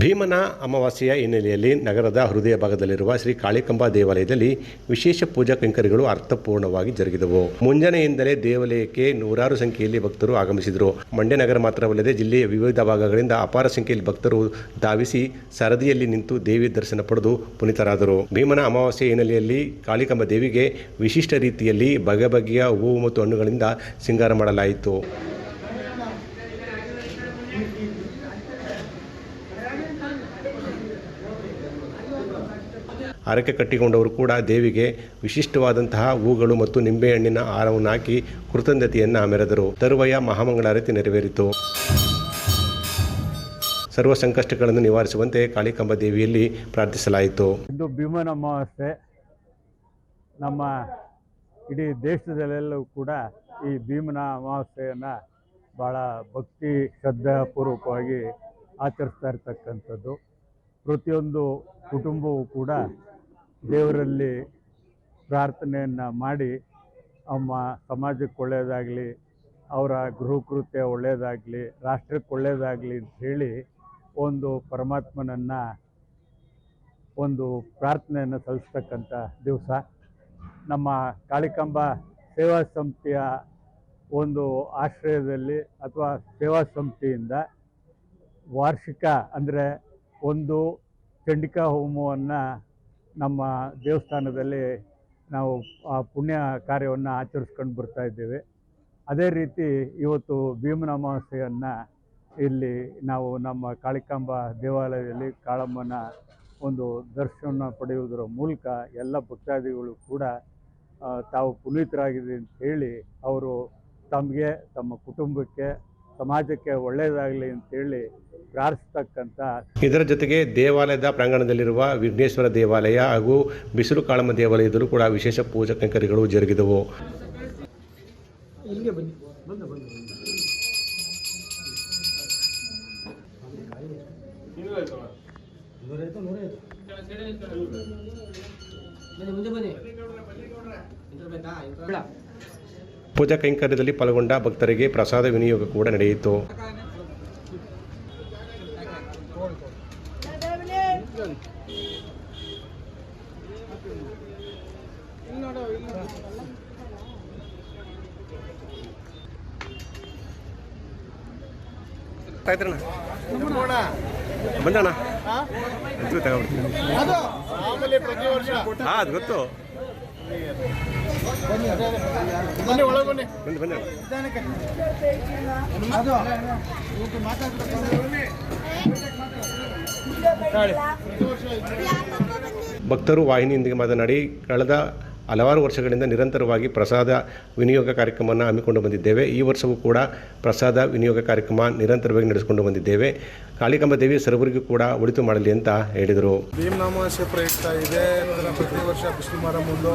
ಭೀಮನ ಅಮಾವಾಸ್ಯೆಯ ಹಿನ್ನೆಲೆಯಲ್ಲಿ ನಗರದ ಹೃದಯ ಭಾಗದಲ್ಲಿರುವ ಶ್ರೀ ಕಾಳಿಕಂಬ ದೇವಾಲಯದಲ್ಲಿ ವಿಶೇಷ ಪೂಜಾ ಕೈಂಕರ್ಯಗಳು ಅರ್ಥಪೂರ್ಣವಾಗಿ ಜರುಗಿದವು. ಮುಂಜಾನೆಯಿಂದಲೇ ದೇವಾಲಯಕ್ಕೆ ನೂರಾರು ಸಂಖ್ಯೆಯಲ್ಲಿ ಭಕ್ತರು ಆಗಮಿಸಿದರು. ಮಂಡ್ಯ ನಗರ ಮಾತ್ರವಲ್ಲದೆ ಜಿಲ್ಲೆಯ ವಿವಿಧ ಭಾಗಗಳಿಂದ ಅಪಾರ ಸಂಖ್ಯೆಯಲ್ಲಿ ಭಕ್ತರು ಧಾವಿಸಿ ಸರದಿಯಲ್ಲಿ ನಿಂತು ದೇವಿ ದರ್ಶನ ಪಡೆದು ಪುನೀತರಾದರು. ಭೀಮನ ಅಮಾವಾಸ್ಯೆ ಹಿನ್ನೆಲೆಯಲ್ಲಿ ಕಾಳಿಕಂಬ ದೇವಿಗೆ ವಿಶಿಷ್ಟ ರೀತಿಯಲ್ಲಿ ಬಗೆ ಬಗೆಯ ಹೂವು ಮತ್ತು ಹಣ್ಣುಗಳಿಂದ ಸಿಂಗಾರ ಮಾಡಲಾಯಿತು. ಹರಕೆ ಕಟ್ಟಿಕೊಂಡವರು ಕೂಡ ದೇವಿಗೆ ವಿಶಿಷ್ಟವಾದಂತಹ ಹೂಗಳು ಮತ್ತು ನಿಂಬೆಹಣ್ಣಿನ ಹಾರವನ್ನು ಹಾಕಿ ಕೃತಜ್ಞತೆಯನ್ನು ಮೆರೆದರು. ತರುವಾಯ ಮಹಾಮಂಗಳಾರತಿ ನೆರವೇರಿತು. ಸರ್ವ ಸಂಕಷ್ಟಗಳನ್ನು ನಿವಾರಿಸುವಂತೆ ಕಾಳಿಕಂಬ ದೇವಿಯಲ್ಲಿ ಪ್ರಾರ್ಥಿಸಲಾಯಿತು. ಇಂದು ಭೀಮನ ಅಮಾವಾಸ್ಯೆ ನಮ್ಮ ಇಡೀ ದೇಶದಲ್ಲೆಲ್ಲವೂ ಕೂಡ ಈ ಭೀಮನ ಅಮಾವಾಸ್ಯೆಯನ್ನು ಭಾಳ ಭಕ್ತಿ ಶ್ರದ್ಧಾಪೂರ್ವಕವಾಗಿ ಆಚರಿಸ್ತಾ ಇರ್ತಕ್ಕಂಥದ್ದು. ಪ್ರತಿಯೊಂದು ಕುಟುಂಬವೂ ಕೂಡ ದೇವರಲ್ಲಿ ಪ್ರಾರ್ಥನೆಯನ್ನು ಮಾಡಿ ನಮ್ಮ ಸಮಾಜಕ್ಕೆ ಒಳ್ಳೆಯದಾಗಲಿ ಅವರ ಗೃಹಕೃತ್ಯ ಒಳ್ಳೆಯದಾಗಲಿ ರಾಷ್ಟ್ರಕ್ಕೆ ಒಳ್ಳೆಯದಾಗಲಿ ಅಂತ ಹೇಳಿ ಒಂದು ಪರಮಾತ್ಮನನ್ನು ಒಂದು ಪ್ರಾರ್ಥನೆಯನ್ನು ಸಲ್ಲಿಸ್ತಕ್ಕಂಥ ದಿವಸ. ನಮ್ಮ ಕಾಳಿಕಾಂಬ ಸೇವಾ ಸಂಸ್ಥೆಯ ಒಂದು ಆಶ್ರಯದಲ್ಲಿ ಅಥವಾ ಸೇವಾ ಸಂಸ್ಥೆಯಿಂದ ವಾರ್ಷಿಕ ಅಂದರೆ ಒಂದು ಚಂಡಿಕಾ ಹೋಮವನ್ನು ನಮ್ಮ ದೇವಸ್ಥಾನದಲ್ಲಿ ನಾವು ಆ ಪುಣ್ಯ ಕಾರ್ಯವನ್ನು ಆಚರಿಸ್ಕೊಂಡು ಬರ್ತಾ ಇದ್ದೇವೆ. ಅದೇ ರೀತಿ ಇವತ್ತು ಭೀಮನ ಅಮಾವಾಸ್ಯೆಯನ್ನು ಇಲ್ಲಿ ನಾವು ನಮ್ಮ ಕಾಳಿಕಾಂಬ ದೇವಾಲಯದಲ್ಲಿ ಕಾಳಮ್ಮನ ಒಂದು ದರ್ಶನ ಪಡೆಯುವುದರ ಮೂಲಕ ಎಲ್ಲ ಭಕ್ತಾದಿಗಳು ಕೂಡ ತಾವು ಪುನೀತರಾಗಿದೆ ಅಂತ ಹೇಳಿ ಅವರು ತಮಗೆ, ತಮ್ಮ ಕುಟುಂಬಕ್ಕೆ ಸಮಾಜಕ್ಕೆ ಒಳ್ಳೆಯದಾಗಲಿ ಅಂತೇಳಿ ಪ್ರಾರ್ಥಿಸ್ತಕ್ಕಂಥ ಇದರ ಜೊತೆಗೆ ದೇವಾಲಯದ ಪ್ರಾಂಗಣದಲ್ಲಿರುವ ವಿಘ್ನೇಶ್ವರ ದೇವಾಲಯ ಹಾಗೂ ಬಿಸಿಲು ಕಾಳಮ್ಮ ದೇವಾಲಯದಲ್ಲೂ ಕೂಡ ವಿಶೇಷ ಪೂಜಾ ಕೈಂಕರ್ಯಗಳು ಜರುಗಿದವು. ಮುಂದೆ ಬನ್ನಿ ಇಂಟರ್ ಬೇಕಾ ಇಂಟರ್ ಬೇಡ ಪೂಜಾ ಕೈಂಕರ್ಯದಲ್ಲಿ ಪಾಲ್ಗೊಂಡ ಭಕ್ತರಿಗೆ ಪ್ರಸಾದ ವಿನಿಯೋಗ ಕೂಡ ನಡೆಯಿತು. ಬಂದಣ್ಣ. ಹಾ ಅದು ಗೊತ್ತು. ಬನ್ನಿ ಒಳಗೆ ಬನ್ನಿ. ಬಂದು ಬಂದ ಅದು. ಭಕ್ತರು ವಾಹಿನಿಯೊಂದಿಗೆ ಮಾತನಾಡಿ ಕಳೆದ ಹಲವಾರು ವರ್ಷಗಳಿಂದ ನಿರಂತರವಾಗಿ ಪ್ರಸಾದ ವಿನಿಯೋಗ ಕಾರ್ಯಕ್ರಮವನ್ನು ಹಮ್ಮಿಕೊಂಡು ಬಂದಿದ್ದೇವೆ. ಈ ವರ್ಷವೂ ಕೂಡ ಪ್ರಸಾದ ವಿನಿಯೋಗ ಕಾರ್ಯಕ್ರಮ ನಿರಂತರವಾಗಿ ನಡೆಸಿಕೊಂಡು ಬಂದಿದ್ದೇವೆ. ಕಾಳಿಕಂಬ ದೇವಿ ಸರ್ವರಿಗೂ ಕೂಡ ಒಳಿತು ಮಾಡಲಿ ಅಂತ ಹೇಳಿದರು. ಭೀಮನಾಮಾಸೆ ಪ್ರಯುಕ್ತ ಇದೆ. ಪ್ರತಿ ವರ್ಷ ಮಾರ ಮುಂದು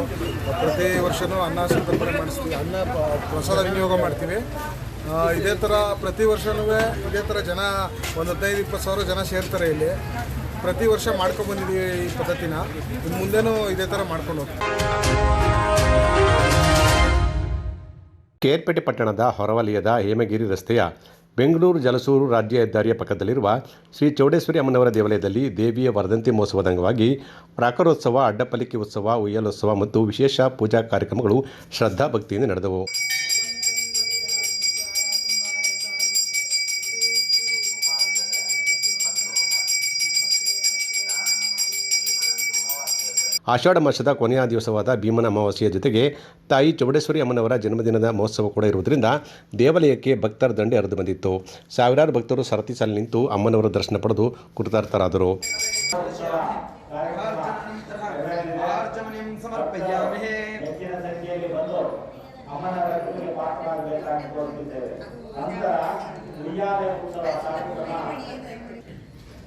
ಪ್ರತಿ ವರ್ಷವೂ ಅನ್ನ ಸಂತರ್ಪಣೆ ಮಾಡಿಸ್ತೀವಿ. ಅನ್ನ ಪ್ರಸಾದ ವಿನಿಯೋಗ ಮಾಡ್ತೀವಿ. ಇದೇ ಥರ ಪ್ರತಿ ವರ್ಷವೂ ಇದೇ ಥರ ಜನ, ಒಂದು ಹದಿನೈದು, ಇಪ್ಪತ್ತು ಸಾವಿರ ಜನ ಸೇರ್ತಾರೆ ಇಲ್ಲಿ. ಪ್ರತಿ ವರ್ಷ ಮಾಡ್ಕೊಂಡು ಬಂದಿದ್ದೀವಿ ಈ ಪದ್ಧತಿನ. ಇನ್ನು ಮುಂದೆನೂ ಇದೇ ಥರ ಮಾಡ್ಕೊಂಡು ಹೋಗ್ತೀವಿ. ಕೇರ್ಪೇಟೆ ಪಟ್ಟಣದ ಹೊರವಲಯದ ಹೇಮಗಿರಿ ರಸ್ತೆಯ ಬೆಂಗಳೂರು ಜಲಸೂರು ರಾಜ್ಯ ಹೆದ್ದಾರಿಯ ಪಕ್ಕದಲ್ಲಿರುವ ಶ್ರೀ ಚೌಡೇಶ್ವರಿ ಅಮ್ಮನವರ ದೇವಾಲಯದಲ್ಲಿ ದೇವಿಯ ವರ್ಧಂತಿ ಮಹೋತ್ಸವದ ಅಂಗವಾಗಿ ಪ್ರಾಕಾರೋತ್ಸವ, ಅಡ್ಡಪಲ್ಲಿಕೆ ಉತ್ಸವ, ಉಯ್ಯಲೋತ್ಸವ ಮತ್ತು ವಿಶೇಷ ಪೂಜಾ ಕಾರ್ಯಕ್ರಮಗಳು ಶ್ರದ್ಧಾಭಕ್ತಿಯಿಂದ ನಡೆದವು. ಆಷಾಢ ಮಾಸದ ಕೊನೆಯ ದಿವಸವಾದ ಭೀಮನ ಅಮಾವಾಸ್ಯೆಯ ಜೊತೆಗೆ ತಾಯಿ ಚೌಡೇಶ್ವರಿ ಅಮ್ಮನವರ ಜನ್ಮದಿನದ ಮಹೋತ್ಸವ ಕೂಡ ಇರುವುದರಿಂದ ದೇವಾಲಯಕ್ಕೆ ಭಕ್ತರ ದಂಡೆ ಹರಿದು ಬಂದಿತ್ತು. ಸಾವಿರಾರು ಭಕ್ತರು ಸರತಿ ಸಾಲಿ ನಿಂತು ಅಮ್ಮನವರ ದರ್ಶನ ಪಡೆದು ಕೃತಾರ್ಥರಾದರು.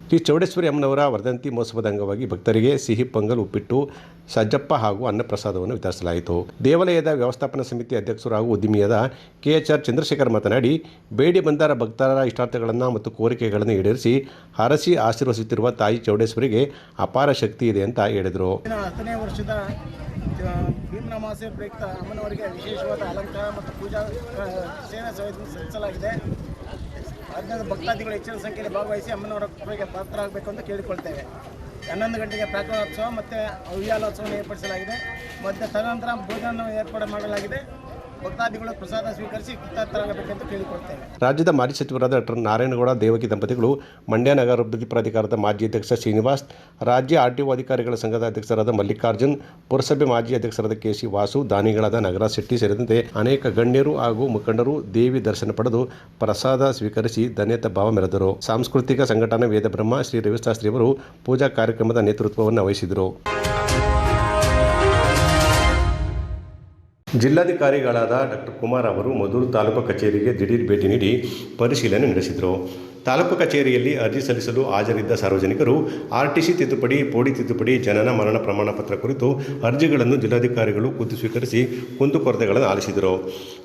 ಶ್ರೀ ಚೌಡೇಶ್ವರಿ ಅಮ್ಮನವರ ವರ್ಧಂತಿ ಮಹೋತ್ಸವದ ಅಂಗವಾಗಿ ಭಕ್ತರಿಗೆ ಸಿಹಿ ಪೊಂಗಲ್, ಉಪ್ಪಿಟ್ಟು, ಸಜ್ಜಪ್ಪ ಹಾಗೂ ಅನ್ನಪ್ರಸಾದವನ್ನು ವಿತರಿಸಲಾಯಿತು. ದೇವಾಲಯದ ವ್ಯವಸ್ಥಾಪನಾ ಸಮಿತಿ ಅಧ್ಯಕ್ಷರು ಹಾಗೂ ಉದ್ಯಮಿಯಾದ ಕೆ ಎಚ್ ಆರ್ ಚಂದ್ರಶೇಖರ್ ಮಾತನಾಡಿ, ಬೇಡಿ ಬಂದಾರ ಭಕ್ತರ ಇಷ್ಟಾರ್ಥಗಳನ್ನು ಮತ್ತು ಕೋರಿಕೆಗಳನ್ನು ಈಡೇರಿಸಿ ಹರಸಿ ಆಶೀರ್ವಸುತ್ತಿರುವ ತಾಯಿ ಚೌಡೇಶ್ವರಿಗೆ ಅಪಾರ ಶಕ್ತಿ ಇದೆ ಅಂತ ಹೇಳಿದರು. ಹತ್ತನೇ ವರ್ಷದ ಪ್ರಯುಕ್ತ ಅಮ್ಮನವರಿಗೆ ವಿಶೇಷವಾದ ಅಲಂಕಾರ ಮತ್ತು ಪೂಜಾ ಸೇವೆ ಸಲ್ಲಿಸಲಾಗಿದೆ. ಅದರಿಂದ ಭಕ್ತಾದಿಗಳು ಹೆಚ್ಚಿನ ಸಂಖ್ಯೆಯಲ್ಲಿ ಭಾಗವಹಿಸಿ ಅಮ್ಮನವರ ಕೃಪೆಗೆ ಪಾತ್ರರಾಗಬೇಕು ಅಂತ ಕೇಳಿಕೊಳ್ತೇವೆ. ಹನ್ನೊಂದು ಗಂಟೆಗೆ ಪ್ರಾರ್ಥನೋತ್ಸವ ಮತ್ತು ಉಯ್ಯಾಲೋತ್ಸವವನ್ನು ಏರ್ಪಡಿಸಲಾಗಿದೆ. ಮತ್ತು ತದನಂತರ ಭೋಜನವನ್ನು ಏರ್ಪಾಡು ಮಾಡಲಾಗಿದೆ. ಭಕ್ತಾದಿಗಳು ಪ್ರಸಾದ ಸ್ವೀಕರಿಸಿ ಕೃತಾರ್ಥರಾಗಬೇಕೆಂದು ಕೇಳಿಕೊಳ್ತೇವೆ. ರಾಜ್ಯದ ಮಾಜಿ ಸಚಿವರಾದ ಡಾಕ್ಟರ್ ನಾರಾಯಣಗೌಡ, ದೇವಕಿ ದಂಪತಿಗಳು, ಮಂಡ್ಯ ನಗರ ಅಭಿವೃದ್ಧಿ ಪ್ರಾಧಿಕಾರದ ಮಾಜಿ ಅಧ್ಯಕ್ಷ ಶ್ರೀನಿವಾಸ್, ರಾಜ್ಯ ಆರ್ಟಿಒ ಅಧಿಕಾರಿಗಳ ಸಂಘದ ಅಧ್ಯಕ್ಷರಾದ ಮಲ್ಲಿಕಾರ್ಜುನ್, ಪುರಸಭೆ ಮಾಜಿ ಅಧ್ಯಕ್ಷರಾದ ಕೆ ಸಿ ವಾಸು, ದಾನಿಗಳಾದ ನಗರ ಶೆಟ್ಟಿ ಸೇರಿದಂತೆ ಅನೇಕ ಗಣ್ಯರು ಹಾಗೂ ಮುಖಂಡರು ದೇವಿ ದರ್ಶನ ಪಡೆದು ಪ್ರಸಾದ ಸ್ವೀಕರಿಸಿ ಧನ್ಯತ ಭಾವ ಮೆರೆದರು. ಸಾಂಸ್ಕೃತಿಕ ಸಂಘಟನೆ ವೇದಬ್ರಹ್ಮ ಶ್ರೀ ರವಿಶಾಸ್ತ್ರಿಯವರು ಪೂಜಾ ಕಾರ್ಯಕ್ರಮದ ನೇತೃತ್ವವನ್ನು ವಹಿಸಿದರು. ಜಿಲ್ಲಾಧಿಕಾರಿಗಳಾದ ಡಾಕ್ಟರ್ ಕುಮಾರ್ ಅವರು ಮಧುರು ತಾಲೂಕು ಕಚೇರಿಗೆ ದಿಢೀರ್ ಭೇಟಿ ನೀಡಿ ಪರಿಶೀಲನೆ ನಡೆಸಿದರು. ತಾಲೂಕು ಕಚೇರಿಯಲ್ಲಿ ಅರ್ಜಿ ಸಲ್ಲಿಸಲು ಹಾಜರಿದ್ದ ಸಾರ್ವಜನಿಕರು ಆರ್ಟಿಸಿ ತಿದ್ದುಪಡಿ, ಪೋಡಿ ತಿದ್ದುಪಡಿ, ಜನನ ಮರಣ ಪ್ರಮಾಣ ಪತ್ರ ಕುರಿತು ಅರ್ಜಿಗಳನ್ನು ಜಿಲ್ಲಾಧಿಕಾರಿಗಳು ಖುದ್ದು ಸ್ವೀಕರಿಸಿ ಕುಂದುಕೊರತೆಗಳನ್ನು ಆಲಿಸಿದರು.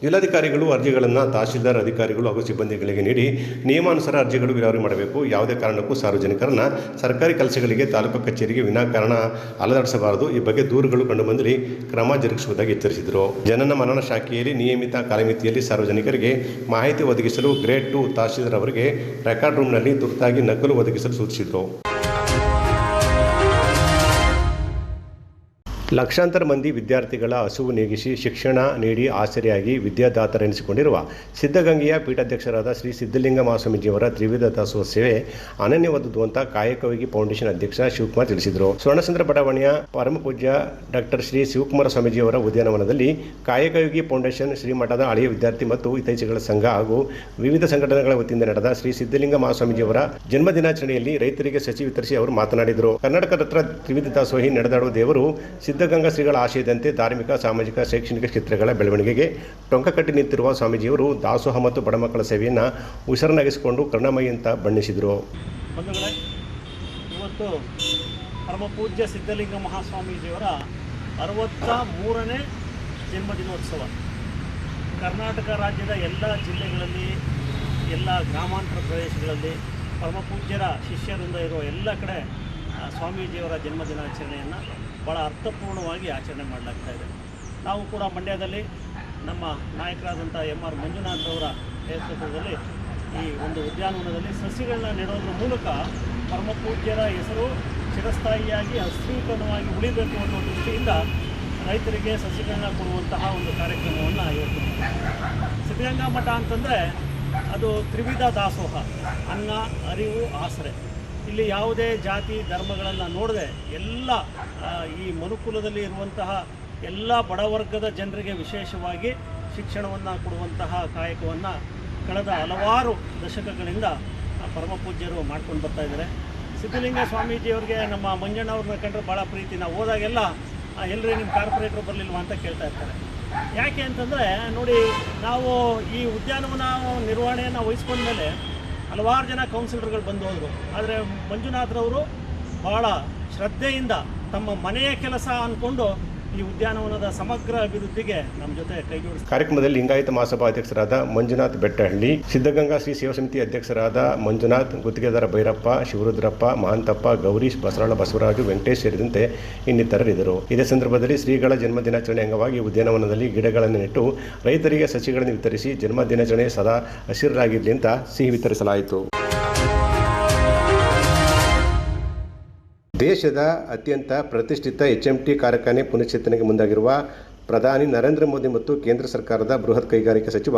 ಜಿಲ್ಲಾಧಿಕಾರಿಗಳು ಅರ್ಜಿಗಳನ್ನು ತಹಶೀಲ್ದಾರ್ ಅಧಿಕಾರಿಗಳು ಹಾಗೂ ಸಿಬ್ಬಂದಿಗಳಿಗೆ ನೀಡಿ ನಿಯಮಾನುಸಾರ ಅರ್ಜಿಗಳು ವಿಲೇವಾರಿ ಮಾಡಬೇಕು. ಯಾವುದೇ ಕಾರಣಕ್ಕೂ ಸಾರ್ವಜನಿಕರನ್ನ ಸರ್ಕಾರಿ ಕೆಲಸಗಳಿಗೆ ತಾಲೂಕು ಕಚೇರಿಗೆ ವಿನಾಕಾರಣ ಅಲದಾಡಿಸಬಾರದು ಈ ಬಗ್ಗೆ ದೂರುಗಳು ಕಂಡುಬಂದಲ್ಲಿ ಕ್ರಮ ಜರುಗಿಸುವುದಾಗಿ ಎಚ್ಚರಿಸಿದರು. ಜನನ ಮರಣ ಶಾಖೆಯಲ್ಲಿ ನಿಯಮಿತ ಕಾಲಮಿತಿಯಲ್ಲಿ ಸಾರ್ವಜನಿಕರಿಗೆ ಮಾಹಿತಿ ಒದಗಿಸಲು ಗ್ರೇಡ್ ಟು ತಹಶೀಲ್ದಾರ್ ಅವರಿಗೆ ರೆಕಾರ್ಡ್ ರೂಮ್ನಲ್ಲಿ ತುರ್ತಾಗಿ ನಕಲು ಒದಗಿಸಲು ಸೂಚಿಸಿದರು ಲಕ್ಷಾಂತರ ಮಂದಿ ವಿದ್ಯಾರ್ಥಿಗಳ ಹಸುವು ನೀಗಿಸಿ ಶಿಕ್ಷಣ ನೀಡಿ ಆಸರೆಯಾಗಿ ವಿದ್ಯಾದಾತರೆನಿಸಿಕೊಂಡಿರುವ ಸಿದ್ಧಗಂಗೆಯ ಪೀಠಾಧ್ಯಕ್ಷರಾದ ಶ್ರೀ ಸಿದ್ಧಲಿಂಗ ಮಹಾಸ್ವಾಮೀಜಿಯವರ ತ್ರಿವಿಧ ದಾಸೋಹ ಸೇವೆ ಅನನ್ಯವಾದುದು ಅಂತ ಕಾಯಕವಿಗಿ ಫೌಂಡೇಶನ್ ಅಧ್ಯಕ್ಷ ಶಿವಕುಮಾರ್ ತಿಳಿಸಿದರು. ಸ್ವರ್ಣಸಂದ್ರ ಬಡಾವಣೆಯ ಪರಮಪೂಜ್ಯ ಡಾಕ್ಟರ್ ಶ್ರೀ ಶಿವಕುಮಾರ ಸ್ವಾಮೀಜಿಯವರ ಉದ್ಯಾನವನದಲ್ಲಿ ಕಾಯಕವಿಗಿ ಫೌಂಡೇಶನ್, ಶ್ರೀಮಠದ ಹಳೆಯ ವಿದ್ಯಾರ್ಥಿ ಮತ್ತು ಹಿತೈಷಿಗಳ ಸಂಘ ಹಾಗೂ ವಿವಿಧ ಸಂಘಟನೆಗಳ ವತಿಯಿಂದ ನಡೆದ ಶ್ರೀ ಸಿದ್ಧಲಿಂಗ ಮಹಾಸ್ವಾಮೀಜಿಯವರ ಜನ್ಮ ದಿನಾಚರಣೆಯಲ್ಲಿ ರೈತರಿಗೆ ಸಸಿ ವಿತರಿಸಿ ಅವರು ಮಾತನಾಡಿದರು. ಕರ್ನಾಟಕ ರತ್ನ ತ್ರಿವಿಧ ದಾಸೋಹಿ ನಡೆದಾಡುವ ದೇವರು ಸಿದ್ಧಗಂಗಾ ಶ್ರೀಗಳ ಆಶಯದಂತೆ ಧಾರ್ಮಿಕ, ಸಾಮಾಜಿಕ, ಶೈಕ್ಷಣಿಕ ಕ್ಷೇತ್ರಗಳ ಬೆಳವಣಿಗೆಗೆ ಟೊಂಕ ಕಟ್ಟಿ ನಿಂತಿರುವ ಸ್ವಾಮೀಜಿಯವರು ದಾಸೋಹ ಮತ್ತು ಬಡಮಕ್ಕಳ ಸೇವೆಯನ್ನು ಉಸಿರನ್ನಾಗಿಸಿಕೊಂಡು ಕರ್ಣಮಯಿ ಅಂತ ಬಣ್ಣಿಸಿದರು. ಇವತ್ತು ಪರಮಪೂಜ್ಯ ಸಿದ್ಧಲಿಂಗ ಮಹಾಸ್ವಾಮೀಜಿಯವರ ಅರವತ್ತ ಮೂರನೇ ಜನ್ಮದಿನೋತ್ಸವ. ಕರ್ನಾಟಕ ರಾಜ್ಯದ ಎಲ್ಲ ಜಿಲ್ಲೆಗಳಲ್ಲಿ, ಎಲ್ಲ ಗ್ರಾಮಾಂತರ ಪ್ರದೇಶಗಳಲ್ಲಿ ಪರಮಪೂಜ್ಯರ ಶಿಷ್ಯರಿಂದ ಇರುವ ಎಲ್ಲ ಕಡೆ ಸ್ವಾಮೀಜಿಯವರ ಜನ್ಮದಿನಾಚರಣೆಯನ್ನು ಭಾಳ ಅರ್ಥಪೂರ್ಣವಾಗಿ ಆಚರಣೆ ಮಾಡಲಾಗ್ತಾ ಇದೆ ನಾವು ಕೂಡ ಮಂಡ್ಯದಲ್ಲಿ ನಮ್ಮ ನಾಯಕರಾದಂಥ ಎಂ ಆರ್ ಮಂಜುನಾಥ್ ಅವರ ನೇತೃತ್ವದಲ್ಲಿ ಈ ಒಂದು ಉದ್ಯಾನವನದಲ್ಲಿ ಸಸಿಗಳನ್ನ ನೆಡೋದ್ರ ಮೂಲಕ ಪರಮಪೂಜ್ಯರ ಹೆಸರು ಚಿರಸ್ಥಾಯಿಯಾಗಿ ಅಸ್ತೀಕರಣವಾಗಿ ಉಳಿಬೇಕು ಅನ್ನೋ ದೃಷ್ಟಿಯಿಂದ ರೈತರಿಗೆ ಸಸಿಗಳನ್ನ ಕೊಡುವಂತಹ ಒಂದು ಕಾರ್ಯಕ್ರಮವನ್ನು ಇವತ್ತು. ಸಿದ್ಧಗಂಗಾ ಮಠ ಅಂತಂದರೆ ಅದು ತ್ರಿವಿಧ ದಾಸೋಹ, ಅನ್ನ, ಅರಿವು, ಆಸರೆ ಇಲ್ಲಿ ಯಾವುದೇ ಜಾತಿ ಧರ್ಮಗಳನ್ನು ನೋಡದೆ ಎಲ್ಲ ಈ ಮನುಕುಲದಲ್ಲಿ ಇರುವಂತಹ ಎಲ್ಲ ಬಡವರ್ಗದ ಜನರಿಗೆ ವಿಶೇಷವಾಗಿ ಶಿಕ್ಷಣವನ್ನು ಕೊಡುವಂತಹ ಕಾಯಕವನ್ನು ಕಳೆದ ಹಲವಾರು ದಶಕಗಳಿಂದ ಪರಮ ಪೂಜ್ಯರು ಮಾಡ್ಕೊಂಡು ಬರ್ತಾ ಇದ್ದಾರೆ. ಸಿದ್ಧಲಿಂಗ ಸ್ವಾಮೀಜಿಯವ್ರಿಗೆ ನಮ್ಮ ಮಂಜಣ್ಣವ್ರನ್ನ ಕಂಡ್ರೆ ಭಾಳ ಪ್ರೀತಿ. ನಾವು ಹೋದಾಗೆಲ್ಲ ಎಲ್ಲರೇ ನಿಮ್ಮ ಕಾರ್ಪೊರೇಟ್ರು ಬರಲಿಲ್ವ ಅಂತ ಕೇಳ್ತಾ ಇರ್ತಾರೆ. ಯಾಕೆ ಅಂತಂದರೆ, ನೋಡಿ, ನಾವು ಈ ಉದ್ಯಾನವನ ನಿರ್ವಹಣೆಯನ್ನು ವಹಿಸ್ಕೊಂಡ್ಮೇಲೆ ಹಲವಾರು ಜನ ಕೌನ್ಸಿಲರ್ಗಳು ಬಂದು ಹೋದರು ಆದರೆ ಮಂಜುನಾಥ್ರವರು ಭಾಳ ಶ್ರದ್ಧೆಯಿಂದ ತಮ್ಮ ಮನೆಯ ಕೆಲಸ ಅಂದ್ಕೊಂಡು ಈ ಉದ್ಯಾನವನದ ಸಮಗ್ರ ಅಭಿವೃದ್ಧಿಗೆ ನಮ್ಮ ಜೊತೆ ಕೈ ಕಾರ್ಯಕ್ರಮದಲ್ಲಿ ಲಿಂಗಾಯತ ಮಹಾಸಭಾ ಅಧ್ಯಕ್ಷರಾದ ಮಂಜುನಾಥ್ ಬೆಟ್ಟಹಳ್ಳಿ, ಸಿದ್ಧಗಂಗಾ ಶ್ರೀ ಸೇವಾ ಸಮಿತಿ ಅಧ್ಯಕ್ಷರಾದ ಮಂಜುನಾಥ್, ಗುತ್ತಿಗೆದಾರ ಭೈರಪ್ಪ, ಶಿವರುದ್ರಪ್ಪ, ಮಹಾಂತಪ್ಪ ಗೌರೀಶ್ ಬಸವರಾಳ ಬಸವರಾಜು, ವೆಂಕಟೇಶ್ ಸೇರಿದಂತೆ ಇನ್ನಿತರರಿದ್ದರು. ಇದೇ ಸಂದರ್ಭದಲ್ಲಿ ಶ್ರೀಗಳ ಜನ್ಮ ದಿನಾಚರಣೆ ಅಂಗವಾಗಿ ಉದ್ಯಾನವನದಲ್ಲಿ ಗಿಡಗಳನ್ನು ನೆಟ್ಟು ರೈತರಿಗೆ ಸಸಿಗಳನ್ನು ವಿತರಿಸಿ ಜನ್ಮ ದಿನಾಚರಣೆ ಸದಾ ಹಸಿರಾಗಿರಲಿ ಅಂತ ಸಿಹಿ ವಿತರಿಸಲಾಯಿತು. ದೇಶದ ಅತ್ಯಂತ ಪ್ರತಿಷ್ಠಿತ ಎಚ್ ಎಂ ಟಿ ಕಾರ್ಖಾನೆ ಪುನಶ್ಚೇತನೆಗೆ ಮುಂದಾಗಿರುವ ಪ್ರಧಾನಿ ನರೇಂದ್ರ ಮೋದಿ ಮತ್ತು ಕೇಂದ್ರ ಸರ್ಕಾರದ ಬೃಹತ್ ಕೈಗಾರಿಕಾ ಸಚಿವ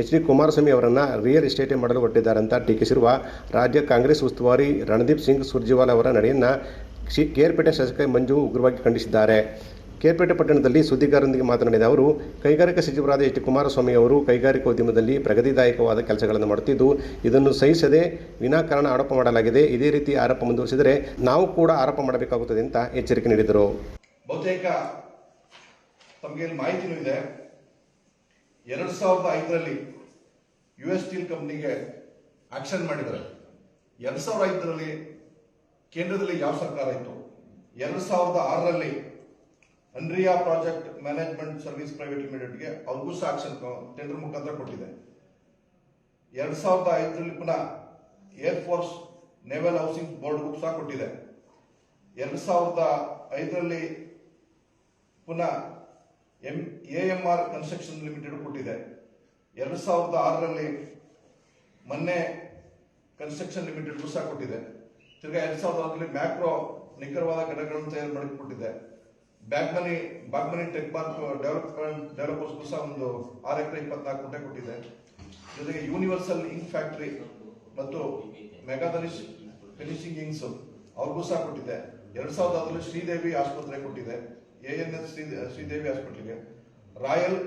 ಎಚ್ ಡಿ ಕುಮಾರಸ್ವಾಮಿ ಅವರನ್ನು ರಿಯಲ್ ಎಸ್ಟೇಟ್ ಮಾಡಲು ಹೊರಟಿದ್ದಾರೆ ಅಂತ ಟೀಕಿಸಿರುವ ರಾಜ್ಯ ಕಾಂಗ್ರೆಸ್ ಉಸ್ತುವಾರಿ ರಣದೀಪ್ ಸಿಂಗ್ ಸುರ್ಜೇವಾಲಾ ಅವರ ನಡೆಯನ್ನು ಶಿ ಕೇರ್ಪೇಟೆ ಶಾಸಕ ಮಂಜು ಉಗ್ರವಾಗಿ ಖಂಡಿಸಿದ್ದಾರೆ. ಕೇರ್ಪೇಟೆ ಪಟ್ಟಣದಲ್ಲಿ ಸುದ್ದಿಗಾರರೊಂದಿಗೆ ಮಾತನಾಡಿದ ಅವರು, ಕೈಗಾರಿಕಾ ಸಚಿವರಾದ ಎಚ್ ಕುಮಾರಸ್ವಾಮಿ ಅವರು ಕೈಗಾರಿಕಾ ಉದ್ಯಮದಲ್ಲಿ ಪ್ರಗತಿದಾಯಕವಾದ ಕೆಲಸಗಳನ್ನು ಮಾಡುತ್ತಿದ್ದು, ಇದನ್ನು ಸಹಿಸದೆ ವಿನಾಕಾರಣ ಆರೋಪ ಮಾಡಲಾಗಿದೆ. ಇದೇ ರೀತಿ ಆರೋಪ ಮುಂದುವರಿಸಿದರೆ ನಾವು ಕೂಡ ಆರೋಪ ಮಾಡಬೇಕಾಗುತ್ತದೆ ಅಂತ ಎಚ್ಚರಿಕೆ ನೀಡಿದರು. ಬಹುತೇಕ ತಮಗೆ ಮಾಹಿತಿನೂ ಇದೆ. ಎರಡು ಸಾವಿರದ ಐದರಲ್ಲಿ ಯು ಎಸ್ ಸ್ಟೀಲ್ ಕಂಪ್ನಿಗೆ ಆಕ್ಷನ್ ಮಾಡಿದ್ದಾರೆ. ಎರಡು ಸಾವಿರದ ಐದರಲ್ಲಿ ಕೇಂದ್ರದಲ್ಲಿ ಯಾವ ಸರ್ಕಾರ ಇತ್ತು? ಎರಡು ಸಾವಿರದ ಆರರಲ್ಲಿ ಅನ್ರಿಯಾ ಪ್ರಾಜೆಕ್ಟ್ ಮ್ಯಾನೇಜ್ಮೆಂಟ್ ಸರ್ವಿಸ್ ಪ್ರೈವೇಟ್ ಲಿಮಿಟೆಡ್ಗೆ ಅವ್ರಿಗೂ ಸಹ ಆಕ್ಷನ್ ಟೆಂಡರ್ ಮುಖಾಂತರ ಕೊಟ್ಟಿದೆ. ಎರಡ್ ಸಾವಿರದ ಐದರಲ್ಲಿ ಪುನಃ ಏರ್ ಫೋರ್ಸ್ ನೇವಲ್ ಹೌಸಿಂಗ್ ಬೋರ್ಡ್ಗೂ ಸಹ ಕೊಟ್ಟಿದೆ. ಎರಡು ಸಾವಿರದ ಐದರಲ್ಲಿ ಪುನಃ M, A M R construction limited ಕೊಟ್ಟಿದೆ. ಎರಡು ಸಾವಿರದ ಆರರಲ್ಲಿ ಮೊನ್ನೆ ಕನ್ಸ್ಟ್ರಕ್ಷನ್ ಲಿಮಿಟೆಡ್ಗೂ ಸಹ ಕೊಟ್ಟಿದೆ. ತಿರ್ಗಾ ಎರಡ್ ಸಾವಿರದ ಆರರಲ್ಲಿ ಮ್ಯಾಕ್ರೋ ನಿಖರವಾದ ಘಟಕಗಳನ್ನು ತಯಾರು ಮನಿ Bagmane Bagmane tech park development ಡೆವಲಪರ್ಸ್ಗೂ ಸಹ ಒಂದು ಆರು ಎಕರೆ ಇಪ್ಪತ್ನಾಲ್ಕು ಕೋಟೆ ಕೊಟ್ಟಿದೆ. ಜೊತೆಗೆ ಯೂನಿವರ್ಸಲ್ ಇಂಕ್ ಫ್ಯಾಕ್ಟರಿ ಮತ್ತು ಮೆಗಾದನಿಶ್ ಫಿನಿಶಿಂಗ್ ಇಂಕ್ಸ್ ಅವ್ರಿಗೂ ಸಹ ಕೊಟ್ಟಿದೆ. ಎರಡ್ ಸಾವಿರದ ಹತ್ತರಲ್ಲಿ ಶ್ರೀದೇವಿ ಆಸ್ಪತ್ರೆ ಕೊಟ್ಟಿದೆ. ಎ ಎನ್ ಎಸ್ ಶ್ರೀದೇವಿ ಆಸ್ಪತ್ರೆಗೆ. ರಾಯಲ್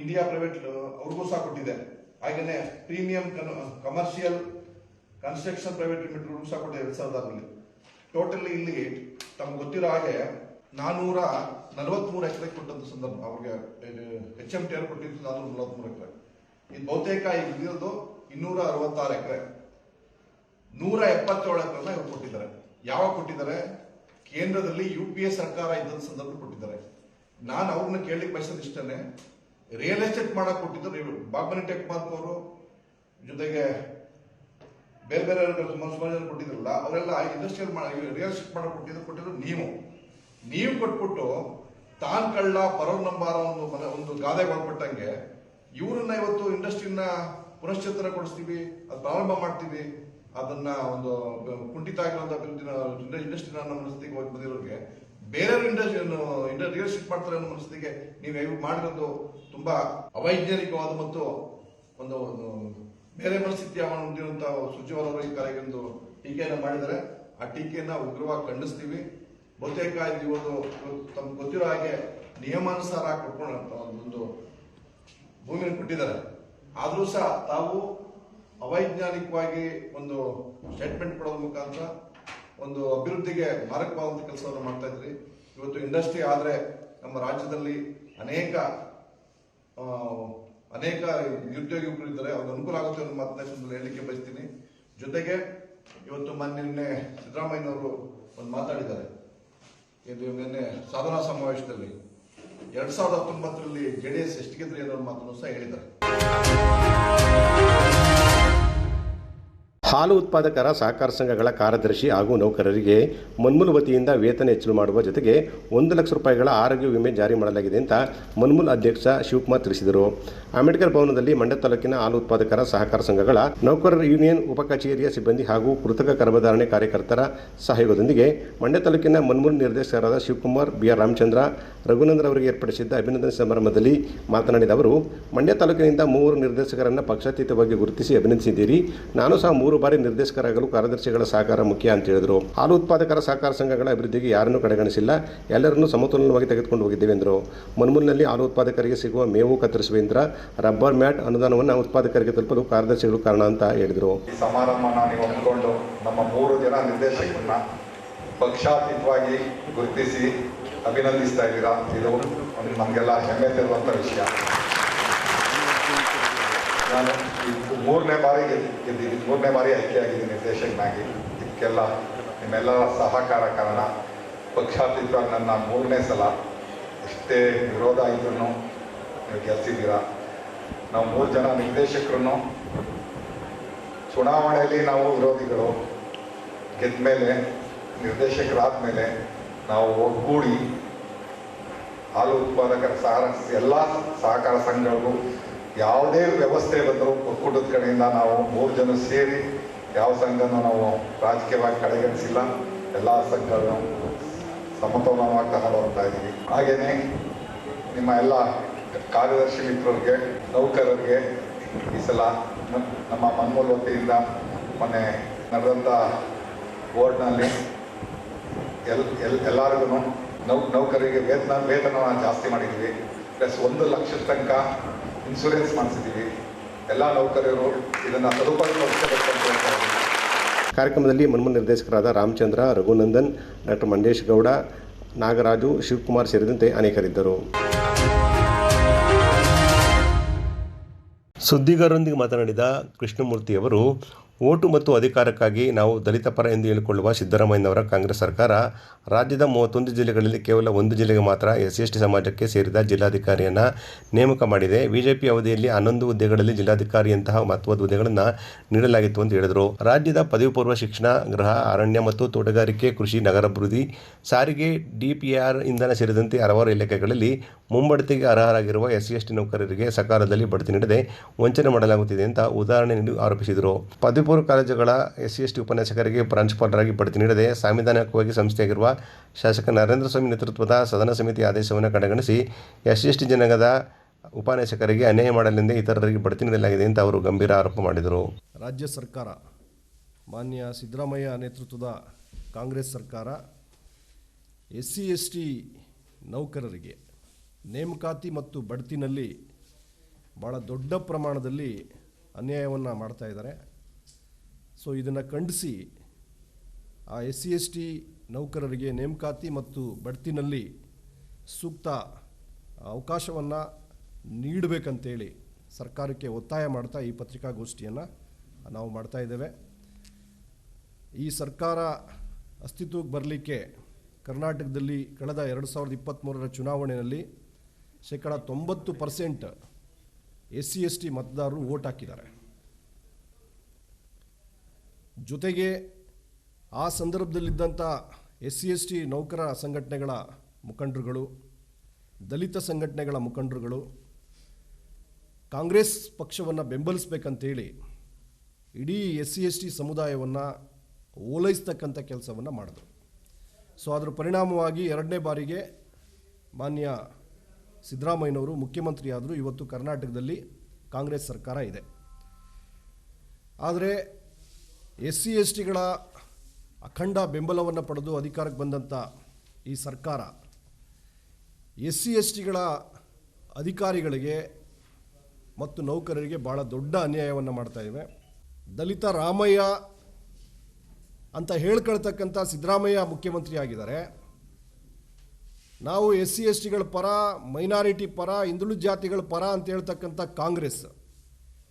ಇಂಡಿಯಾ ಪ್ರೈವೇಟ್ ಅವ್ರಿಗೂ ಸಹ ಕೊಟ್ಟಿದೆ. ಹಾಗೆಯೇ premium commercial construction private limited ಸಹ ಕೊಟ್ಟಿದೆ ಎರಡ್ ಸಾವಿರದ ಆರರಲ್ಲಿ ಟೋಟಲಿ ಇಲ್ಲಿ ತಮ್ಗೆ ಗೊತ್ತಿರೋ ಹಾಗೆ ನಾನೂರ ನಲವತ್ಮೂರು ಎಕರೆ ಕೊಟ್ಟಂತ ಸಂದರ್ಭ, ಅವ್ರಿಗೆ ಎಚ್ ಎಂ ಟಿ ಆರ್ ಕೊಟ್ಟಿದ್ದು ನಾನೂರ ನಲವತ್ಮೂರು ಎಕರೆ. ಇದು ಬಹುತೇಕ ಈಗ ಇರೋದು ಇನ್ನೂರ ಅರವತ್ತಾರು ಎಕರೆ. ನೂರ ಎಪ್ಪತ್ತೇಳು ಎಕರೆನ ಇವ್ರು ಕೊಟ್ಟಿದ್ದಾರೆ. ಯಾವಾಗ ಕೊಟ್ಟಿದ್ದಾರೆ? ಕೇಂದ್ರದಲ್ಲಿ ಯು ಪಿ ಎ ಸರ್ಕಾರ ಇದ್ದ ಸಂದರ್ಭ ಕೊಟ್ಟಿದ್ದಾರೆ. ನಾನು ಅವ್ರನ್ನ ಕೇಳಲಿಕ್ಕೆ ಬಯಸೋದು ಇಷ್ಟನೇ. ರಿಯಲ್ ಎಸ್ಟೇಟ್ ಮಾಡಕ್ ಕೊಟ್ಟಿದ್ದು ನೀವು ಬಾಗ್ಮನಿ ಟೆಕ್ ಮಾರ್ಕ್ ಅವರು, ಜೊತೆಗೆ ಬೇರೆ ಬೇರೆ ಸುಮಾರು ಸುಮಾರು ಜನ ಕೊಟ್ಟಿದ್ರಲ್ಲ, ಅವರೆಲ್ಲ ಇಂಡಸ್ಟ್ರಿಯಲ್ ರಿಯಲ್ ಎಸ್ಟೇಟ್ ಮಾಡಕ್ ಕೊಟ್ಟಿದ್ದು ಕೊಟ್ಟಿದ್ರು ನೀವು. ನೀವು ಕೊಟ್ಬಿಟ್ಟು ತಾನ್ ಕಳ್ಳ ಪರವ್ ನಂಬಾರ ಒಂದು ಮನೆ, ಒಂದು ಗಾದೆ ಒಳಪಟ್ಟಂಗೆ ಇವ್ರನ್ನ ಇವತ್ತು ಇಂಡಸ್ಟ್ರಿನ ಪುನಶ್ಚೇತನ ಕೊಡಿಸ್ತೀವಿ ಅದು ಪ್ರಾರಂಭ ಮಾಡ್ತೀವಿ, ಅದನ್ನ ಒಂದು ಕುಂಠಿತ ಆಗಿರುವಂತಹ ಅಭಿವೃದ್ಧಿನ ಇಂಡಸ್ಟ್ರಿನ ನಮ್ಮ ಮನಸ್ಥಿತಿಗೆ ಹೋಗಿ ಬಂದಿರೋರಿಗೆ ಬೇರೆ ಇಂಡಸ್ಟ್ರಿ ರಿಯಲ್ ಎಸ್ಟೇಟ್ ಮಾಡ್ತಾರೆ ಅನ್ನೋ ಮನಸ್ಥಿತಿಗೆ ನೀವು ಇವ್ರು ಮಾಡಿರೋದು ತುಂಬಾ ಅವೈಜ್ಞಾನಿಕವಾದ ಮತ್ತು ಒಂದು ಬೇರೆ ಅವನು ಹೊಂದಿರುವಂತಹ ಸುಜೀವರವರು ಈ ಕಾರ್ಯಕ್ಕೆ ಟೀಕೆಯನ್ನು ಮಾಡಿದರೆ ಆ ಟೀಕೆಯನ್ನು ಉಗ್ರವಾಗಿ ಖಂಡಿಸ್ತೀವಿ. ಬಹುತೇಕ ಇಲ್ಲಿ ಒಂದು ತಮ್ಗೆ ಗೊತ್ತಿರೋ ಹಾಗೆ ನಿಯಮಾನುಸಾರ ಕೊಟ್ಕೊಂಡು ಒಂದು ಭೂಮಿಯನ್ನು ಕೊಟ್ಟಿದ್ದಾರೆ. ಆದರೂ ಸಹ ತಾವು ಅವೈಜ್ಞಾನಿಕವಾಗಿ ಒಂದು ಸ್ಟೇಟ್ಮೆಂಟ್ ಕೊಡೋದ್ರ ಮುಖಾಂತರ ಒಂದು ಅಭಿವೃದ್ಧಿಗೆ ಮಾರಕವಾದಂತ ಕೆಲಸವನ್ನು ಮಾಡ್ತಾ ಇದ್ರಿ. ಇವತ್ತು ಇಂಡಸ್ಟ್ರಿ ಆದ್ರೆ ನಮ್ಮ ರಾಜ್ಯದಲ್ಲಿ ಅನೇಕ ಅನೇಕ ನಿರುದ್ಯೋಗಿ ಯುವಕರು ಇದ್ದಾರೆ. ಅವ್ರಿಗೆ ಅನುಕೂಲ ಆಗುತ್ತೆ ಅನ್ನೋ ಮಾತನ್ನ ಹೇಳಲಿಕ್ಕೆ ಬಯಸ್ತೀನಿ. ಜೊತೆಗೆ ಇವತ್ತು ಮೊನ್ನೆ ಸಿದ್ದರಾಮಯ್ಯನವರು ಒಂದು ಮಾತಾಡಿದ್ದಾರೆ. ಇದು ನಿನ್ನೆ ಸಾಧನಾ ಸಮಾವೇಶದಲ್ಲಿ ಎರಡ್ ಸಾವಿರದ ಹತ್ತೊಂಬತ್ತರಲ್ಲಿ ಜೆ ಡಿ ಎಸ್ ಎಷ್ಟು ಗೆದ್ರಿ ಅನ್ನೋ ಮಾತನ್ನು ಸಹ ಹೇಳಿದ್ದಾರೆ. ಹಾಲು ಉತ್ಪಾದಕರ ಸಹಕಾರ ಸಂಘಗಳ ಕಾರ್ಯದರ್ಶಿ ಹಾಗೂ ನೌಕರರಿಗೆ ಮನ್ಮೂಲ್ ವತಿಯಿಂದ ವೇತನ ಹೆಚ್ಚಳ ಮಾಡುವ ಜೊತೆಗೆ ಒಂದು ಲಕ್ಷ ರೂಪಾಯಿಗಳ ಆರೋಗ್ಯ ವಿಮೆ ಜಾರಿ ಮಾಡಲಾಗಿದೆ ಅಂತ ಮನ್ಮೂಲ್ ಅಧ್ಯಕ್ಷ ಶಿವಕುಮಾರ್ ತಿಳಿಸಿದರು. ಅಂಬೇಡ್ಕರ್ ಭವನದಲ್ಲಿ ಮಂಡ್ಯ ತಾಲೂಕಿನ ಹಾಲು ಉತ್ಪಾದಕರ ಸಹಕಾರ ಸಂಘಗಳ ನೌಕರರ ಯೂನಿಯನ್ ಉಪ ಕಚೇರಿಯ ಸಿಬ್ಬಂದಿ ಹಾಗೂ ಕೃತಕ ಕರ್ಮಧಾರಣೆ ಕಾರ್ಯಕರ್ತರ ಸಹಯೋಗದೊಂದಿಗೆ ಮಂಡ್ಯ ತಾಲೂಕಿನ ಮನ್ಮೂಲ್ ನಿರ್ದೇಶಕರಾದ ಶಿವಕುಮಾರ್ ಬಿ ಆರ್ ರಾಮಚಂದ್ರ ರಘುನಂದ್ರ ಅವರಿಗೆ ಏರ್ಪಡಿಸಿದ್ದ ಅಭಿನಂದನೆ ಸಮಾರಂಭದಲ್ಲಿ ಮಾತನಾಡಿದ ಅವರು, ಮಂಡ್ಯ ತಾಲೂಕಿನಿಂದ ಮೂವರು ನಿರ್ದೇಶಕರನ್ನು ಪಕ್ಷಾತೀತವಾಗಿ ಗುರುತಿಸಿ ಅಭಿನಂದಿಸಿದ್ದೀರಿ. ನಾನು ಸಹ ಮೂರು ಬಾರಿ ನಿರ್ದೇಶಕರಾಗಲು ಕಾರ್ಯದರ್ಶಿಗಳ ಸಹಕಾರ ಮುಖ್ಯ ಅಂತ ಹೇಳಿದರು. ಹಾಲು ಉತ್ಪಾದಕರ ಸಹಕಾರ ಸಂಘಗಳ ಅಭಿವೃದ್ಧಿಗೆ ಯಾರನ್ನು ಕಡೆಗಣಿಸಿಲ್ಲ. ಎಲ್ಲರನ್ನೂ ಸಮತೋಲನವಾಗಿ ತೆಗೆದುಕೊಂಡು ಹೋಗಿದ್ದೇವೆ ಎಂದರು. ಮನ್ಮೂಲಿನಲ್ಲಿ ಹಾಲು ಉತ್ಪಾದಕರಿಗೆ ಸಿಗುವ ಮೇವು ಕತ್ತರಿಸುವ ರಬ್ಬರ್ ಮ್ಯಾಟ್ ಅನುದಾನವನ್ನು ಉತ್ಪಾದಕರಿಗೆ ತಲುಪಲು ಕಾರ್ಯದರ್ಶಿಗಳು ಕಾರಣ ಅಂತ ಹೇಳಿದರು. ನಮ್ಮ ಮೂರು ಜನ ನಿರ್ದೇಶಕರನ್ನ ಪಕ್ಷಾತೀತವಾಗಿ ಗುರುತಿಸಿ ಅಭಿನಂದಿಸ್ತಾ ಇದ್ದೀರಾ? ಇದು ನಮಗೆಲ್ಲ ಹೆಮ್ಮೆ ತರುವಂಥ ವಿಷಯ. ನಾನು ಇದು ಮೂರನೇ ಬಾರಿ ಗೆದ್ದಿದ್ದೀನಿ ಮೂರನೇ ಬಾರಿ ಆಯ್ಕೆಯಾಗಿದ್ದೀನಿ ನಿರ್ದೇಶಕನಾಗಿ, ಇದಕ್ಕೆಲ್ಲ ನಿಮ್ಮೆಲ್ಲರ ಸಹಕಾರ ಕಾರಣ ಪಕ್ಷಾತೀತವಾಗಿ ನನ್ನ ಮೂರನೇ ಸಲ. ಎಷ್ಟೇ ವಿರೋಧ ಇದ್ರೂ ನೀವು ಗೆಲ್ಸಿದ್ದೀರಾ. ನಾವು ಮೂರು ಜನ ನಿರ್ದೇಶಕರನ್ನು ಚುನಾವಣೆಯಲ್ಲಿ ನಾವು ವಿರೋಧಿಗಳು. ಗೆದ್ದ ಮೇಲೆ ನಿರ್ದೇಶಕರಾದ ಮೇಲೆ ನಾವು ಒಗ್ಗೂಡಿ ಹಾಲು ಉತ್ಪಾದಕರ ಸಹಕಾರ, ಎಲ್ಲ ಸಹಕಾರ ಸಂಘಗಳು ಯಾವುದೇ ವ್ಯವಸ್ಥೆ ಬಂದರೂ ಒಕ್ಕೂಟದ ಕಡೆಯಿಂದ ನಾವು ಮೂರು ಜನ ಸೇರಿ ಯಾವ ಸಂಘನ ನಾವು ರಾಜಕೀಯವಾಗಿ ಕಡೆಗಣಿಸಿಲ್ಲ. ಎಲ್ಲ ಸಂಘಗಳನ್ನು ಸಮತೋಲನವಾಗಿ ತಗೊಂಡು ಹೋಗ್ತಾ ಇದ್ದೀವಿ. ಹಾಗೆಯೇ ನಿಮ್ಮ ಎಲ್ಲ ಕಾರ್ಯದರ್ಶಿ ಮಿತ್ರರಿಗೆ, ನೌಕರರಿಗೆ ಈ ಸಲ ನಮ್ಮ ಮನ್ಮೂಲ್ ವತಿಯಿಂದ ಮೊನ್ನೆ ನಡೆದಂಥ ಬೋರ್ಡ್ನಲ್ಲಿ ಎಲ್ ಎಲ್ ಎಲ್ಲರಿಗೂ ನೌ ನೌಕರಿಗೆ ವೇತನ ವೇತನ ಜಾಸ್ತಿ ಮಾಡಿದ್ದೀವಿ. ಪ್ಲಸ್ ಒಂದು ಲಕ್ಷದ ತನಕ ಇನ್ಶೂರೆನ್ಸ್ ಮಾಡಿಸಿದ್ದೀವಿ ಎಲ್ಲ ನೌಕರರು ಇದನ್ನು ಸದುಪಯೋಗಪಡಿಸಬೇಕು ಅಂತ ಹೇಳ್ತಾ ಕಾರ್ಯಕ್ರಮದಲ್ಲಿ ಮನ್ಮ ನಿರ್ದೇಶಕರಾದ ರಾಮಚಂದ್ರ ರಘುನಂದನ್ ಡಾಕ್ಟರ್ ಮಂಡೇಶ್ ಗೌಡ ನಾಗರಾಜು ಶಿವಕುಮಾರ್ ಸೇರಿದಂತೆ ಅನೇಕರಿದ್ದರು. ಸುದ್ದಿಗಾರರೊಂದಿಗೆ ಮಾತನಾಡಿದ ಕೃಷ್ಣಮೂರ್ತಿಯವರು ಓಟು ಮತ್ತು ಅಧಿಕಾರಕ್ಕಾಗಿ ನಾವು ದಲಿತ ಪರ ಎಂದು ಹೇಳಿಕೊಳ್ಳುವ ಸಿದ್ದರಾಮಯ್ಯನವರ ಕಾಂಗ್ರೆಸ್ ಸರ್ಕಾರ, ರಾಜ್ಯದ ಮೂವತ್ತೊಂದು ಜಿಲ್ಲೆಗಳಲ್ಲಿ ಕೇವಲ ಒಂದು ಜಿಲ್ಲೆಗೆ ಮಾತ್ರ ಎಸ್ ಎಸ್ ಟಿ ಸಮಾಜಕ್ಕೆ ಸೇರಿದ ಜಿಲ್ಲಾಧಿಕಾರಿಯನ್ನು ನೇಮಕ ಮಾಡಿದೆ. ಬಿಜೆಪಿ ಅವಧಿಯಲ್ಲಿ ಹನ್ನೊಂದು ಹುದ್ದೆಗಳಲ್ಲಿ ಜಿಲ್ಲಾಧಿಕಾರಿಯಂತಹ ಮಹತ್ವದ ಹುದ್ದೆಗಳನ್ನು ನೀಡಲಾಗಿತ್ತು ಅಂತ ಹೇಳಿದರು. ರಾಜ್ಯದ ಪದವಿ ಪೂರ್ವ ಶಿಕ್ಷಣ, ಗೃಹ, ಅರಣ್ಯ ಮತ್ತು ತೋಟಗಾರಿಕೆ, ಕೃಷಿ ನಗರಾಭಿವೃದ್ಧಿ ಸಾರಿಗೆ, ಡಿಪಿಆರ್ ಇಂಧನ ಸೇರಿದಂತೆ ಹಲವಾರು ಇಲಾಖೆಗಳಲ್ಲಿ ಮುಂಬಡ್ತಿಗೆ ಅರ್ಹರಾಗಿರುವ ಎಸ್ ಸಿ ಎಸ್ ಟಿ ನೌಕರರಿಗೆ ಸಕಾಲದಲ್ಲಿ ಬಡ್ತಿ ನೀಡದೆ ವಂಚನೆ ಮಾಡಲಾಗುತ್ತಿದೆ ಅಂತ ಉದಾಹರಣೆ ನೀಡಿ ಆರೋಪಿಸಿದರು. ಪದವಿ ಪೂರ್ವ ಕಾಲೇಜುಗಳ ಎಸ್ ಸಿ ಎಸ್ ಟಿ ಉಪನ್ಯಾಸಕರಿಗೆ ಪ್ರಾಂಶುಪಾಲರಾಗಿ ಬಡ್ತಿ ನೀಡದೆ ಸಾಂವಿಧಾನಿಕವಾಗಿ ಸಂಸ್ಥೆಯಾಗಿರುವ ಶಾಸಕ ನರೇಂದ್ರ ಸ್ವಾಮಿ ನೇತೃತ್ವದ ಸದನ ಸಮಿತಿ ಆದೇಶವನ್ನು ಕಡೆಗಣಿಸಿ ಎಸ್ ಸಿ ಎಸ್ ಟಿ ಜನಾಂಗದ ಉಪನ್ಯಾಸಕರಿಗೆ ಅನ್ಯಾಯ ಮಾಡಲೆಂದೇ ಇತರರಿಗೆ ಬಡ್ತಿ ನೀಡಲಾಗಿದೆ ಅಂತ ಅವರು ಗಂಭೀರ ಆರೋಪ ಮಾಡಿದರು. ರಾಜ್ಯ ಸರ್ಕಾರ, ಮಾನ್ಯ ಸಿದ್ದರಾಮಯ್ಯ ನೇತೃತ್ವದ ಕಾಂಗ್ರೆಸ್ ಸರ್ಕಾರ ಎಸ್ ಸಿ ಎಸ್ ಟಿ ನೌಕರರಿಗೆ ನೇಮಕಾತಿ ಮತ್ತು ಬಡ್ತಿನಲ್ಲಿ ಭಾಳ ದೊಡ್ಡ ಪ್ರಮಾಣದಲ್ಲಿ ಅನ್ಯಾಯವನ್ನು ಮಾಡ್ತಾ ಇದ್ದಾರೆ. ಸೊ ಇದನ್ನು ಖಂಡಿಸಿ ಆ ಎಸ್ ಸಿ ಎಸ್ ಟಿ ನೌಕರರಿಗೆ ನೇಮಕಾತಿ ಮತ್ತು ಬಡ್ತಿನಲ್ಲಿ ಸೂಕ್ತ ಅವಕಾಶವನ್ನು ನೀಡಬೇಕಂತೇಳಿ ಸರ್ಕಾರಕ್ಕೆ ಒತ್ತಾಯ ಮಾಡ್ತಾ ಈ ಪತ್ರಿಕಾಗೋಷ್ಠಿಯನ್ನು ನಾವು ಮಾಡ್ತಾ ಇದ್ದೇವೆ. ಈ ಸರ್ಕಾರ ಅಸ್ತಿತ್ವಕ್ಕೆ ಬರಲಿಕ್ಕೆ ಕರ್ನಾಟಕದಲ್ಲಿ ಕಳೆದ ಎರಡು ಸಾವಿರದ ಇಪ್ಪತ್ತ್ಮೂರರ ಚುನಾವಣೆಯಲ್ಲಿ ಶೇಕಡ ತೊಂಬತ್ತು percent S C S T ಮತದಾರರು ವೋಟ್ ಹಾಕಿದ್ದಾರೆ. ಜೊತೆಗೆ ಆ ಸಂದರ್ಭದಲ್ಲಿದ್ದಂಥ ಎಸ್ ಸಿ ಎಸ್ ಟಿ ನೌಕರ ಸಂಘಟನೆಗಳ ಮುಖಂಡರುಗಳು, ದಲಿತ ಸಂಘಟನೆಗಳ ಮುಖಂಡರುಗಳು, ಕಾಂಗ್ರೆಸ್ ಪಕ್ಷವನ್ನು ಬೆಂಬಲಿಸಬೇಕಂತೇಳಿ ಇಡೀ ಎಸ್ ಸಿ ಎಸ್ ಟಿ ಸಮುದಾಯವನ್ನು ಓಲೈಸ್ತಕ್ಕಂಥ ಕೆಲಸವನ್ನು ಮಾಡಿದ್ರು. ಸೊ, ಅದರ ಪರಿಣಾಮವಾಗಿ ಎರಡನೇ ಬಾರಿಗೆ ಮಾನ್ಯ ಸಿದ್ದರಾಮಯ್ಯನವರು ಮುಖ್ಯಮಂತ್ರಿಯಾದರೂ. ಇವತ್ತು ಕರ್ನಾಟಕದಲ್ಲಿ ಕಾಂಗ್ರೆಸ್ ಸರ್ಕಾರ ಇದೆ. ಆದರೆ ಎಸ್ ಸಿ ಎಸ್ ಟಿಗಳ ಅಖಂಡ ಬೆಂಬಲವನ್ನು ಪಡೆದು ಅಧಿಕಾರಕ್ಕೆ ಬಂದಂಥ ಈ ಸರ್ಕಾರ ಎಸ್ ಸಿ ಎಸ್ ಟಿಗಳ ಅಧಿಕಾರಿಗಳಿಗೆ ಮತ್ತು ನೌಕರರಿಗೆ ಭಾಳ ದೊಡ್ಡ ಅನ್ಯಾಯವನ್ನು ಮಾಡ್ತಾ ಇವೆ. ದಲಿತ ರಾಮಯ್ಯ ಅಂತ ಹೇಳ್ಕೊಳ್ತಕ್ಕಂಥ ಸಿದ್ದರಾಮಯ್ಯ ಮುಖ್ಯಮಂತ್ರಿ ಆಗಿದ್ದಾರೆ. ನಾವು ಎಸ್ ಸಿ ಎಸ್ ಟಿಗಳ ಪರ, ಮೈನಾರಿಟಿ ಪರ, ಹಿಂದುಳಿದ ಜಾತಿಗಳ ಪರ ಅಂತ ಹೇಳ್ತಕ್ಕಂಥ ಕಾಂಗ್ರೆಸ್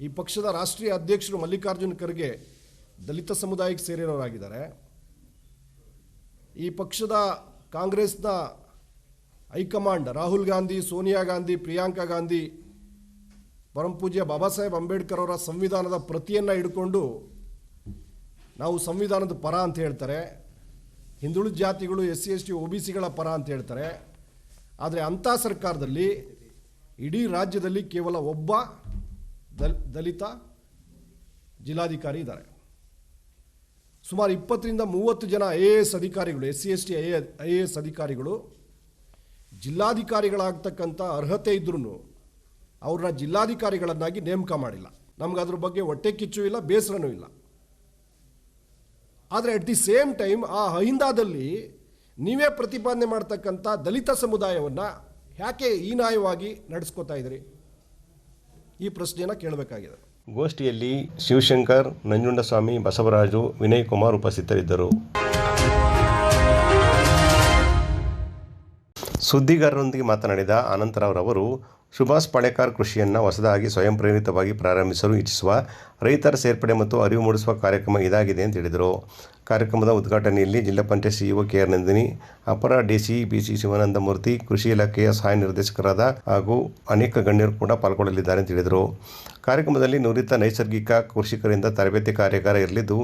ಈ ಪಕ್ಷದ ರಾಷ್ಟ್ರೀಯ ಅಧ್ಯಕ್ಷರು ಮಲ್ಲಿಕಾರ್ಜುನ್ ಖರ್ಗೆ ದಲಿತ ಸಮುದಾಯಕ್ಕೆ ಸೇರಿರೋರಾಗಿದ್ದಾರೆ. ಈ ಪಕ್ಷದ ಕಾಂಗ್ರೆಸ್ನ ಹೈಕಮಾಂಡ್ ರಾಹುಲ್ ಗಾಂಧಿ, ಸೋನಿಯಾ ಗಾಂಧಿ, ಪ್ರಿಯಾಂಕಾ ಗಾಂಧಿ ಪರಮಪೂಜ್ಯ ಬಾಬಾ ಸಾಹೇಬ್ ಅಂಬೇಡ್ಕರ್ ಅವರ ಸಂವಿಧಾನದ ಪ್ರತಿಯನ್ನು ಹಿಡ್ಕೊಂಡು ನಾವು ಸಂವಿಧಾನದ ಪರ ಅಂತ ಹೇಳ್ತಾರೆ. ಹಿಂದುಳಿದ ಜಾತಿಗಳು S C, S T, O B ಸಿಗಳ ಪರ ಅಂತ ಹೇಳ್ತಾರೆ. ಆದರೆ ಅಂಥ ಸರ್ಕಾರದಲ್ಲಿ ಇಡೀ ರಾಜ್ಯದಲ್ಲಿ ಕೇವಲ ಒಬ್ಬ ದಲ್, ದಲಿತ ಜಿಲ್ಲಾಧಿಕಾರಿ ಇದ್ದಾರೆ. ಸುಮಾರು ಇಪ್ಪತ್ತರಿಂದ ಮೂವತ್ತು ಜನ ಐ ಎ ಎಸ್ ಅಧಿಕಾರಿಗಳು S C S T I I A S ಅಧಿಕಾರಿಗಳು, ಜಿಲ್ಲಾಧಿಕಾರಿಗಳಾಗ್ತಕ್ಕಂಥ ಅರ್ಹತೆ ಇದ್ರೂ ಅವ್ರನ್ನ ಜಿಲ್ಲಾಧಿಕಾರಿಗಳನ್ನಾಗಿ ನೇಮಕ ಮಾಡಿಲ್ಲ. ನಮ್ಗೆ ಅದ್ರ ಬಗ್ಗೆ ಹೊಟ್ಟೆ ಕಿಚ್ಚು ಇಲ್ಲ, ಬೇಸರನೂ ಇಲ್ಲ. ಆದರೆ ಅಟ್ ದಿ ಸೇಮ್ ಟೈಮ್ ಆ ಅಹಿಂದಾದಲ್ಲಿ ನೀವೇ ಪ್ರತಿಪಾದನೆ ಮಾಡ್ತಕ್ಕಂಥ ದಲಿತ ಸಮುದಾಯವನ್ನು ಯಾಕೆ ಹೀನಾಯವಾಗಿ ನಡೆಸ್ಕೋತಾ ಇದ್ದೀರಿ ಈ ಪ್ರಶ್ನೆಯನ್ನು ಕೇಳಬೇಕಾಗಿದೆ. ಗೋಷ್ಠಿಯಲ್ಲಿ ಶಿವಶಂಕರ್, ನಂಜುಂಡಸ್ವಾಮಿ, ಬಸವರಾಜು ವಿನಯ್ ಕುಮಾರ್ ಉಪಸ್ಥಿತರಿದ್ದರು. ಸುದ್ದಿಗಾರರೊಂದಿಗೆ ಮಾತನಾಡಿದ ಅನಂತರಾವ್ ಅವರು ಸುಭಾಷ್ ಪಳೇಕಾರ್ ಕೃಷಿಯನ್ನು ಹೊಸದಾಗಿ ಸ್ವಯಂ ಪ್ರೇರಿತವಾಗಿ ಪ್ರಾರಂಭಿಸಲು ಇಚ್ಛಿಸುವ ರೈತರ ಸೇರ್ಪಡೆ ಮತ್ತು ಅರಿವು ಮೂಡಿಸುವ ಕಾರ್ಯಕ್ರಮ ಇದಾಗಿದೆ ಅಂತ ಹೇಳಿದರು. ಕಾರ್ಯಕ್ರಮದ ಉದ್ಘಾಟನೆಯಲ್ಲಿ ಜಿಲ್ಲಾ panchayat CEO K R Nandini, ಅಪರ ಡಿಸಿ ಬಿಸಿ ಶಿವಾನಂದಮೂರ್ತಿ, ಕೃಷಿ ಇಲಾಖೆಯ ಸಹಾಯ ನಿರ್ದೇಶಕರಾದ ಹಾಗೂ ಅನೇಕ ಗಣ್ಯರು ಕೂಡ ಪಾಲ್ಗೊಳ್ಳಲಿದ್ದಾರೆ ಅಂತ ಹೇಳಿದರು. ಕಾರ್ಯಕ್ರಮದಲ್ಲಿ ನುರಿತ ನೈಸರ್ಗಿಕ ಕೃಷಿಕರಿಂದ ತರಬೇತಿ ಕಾರ್ಯಾಗಾರ ಇರಲಿದ್ದು,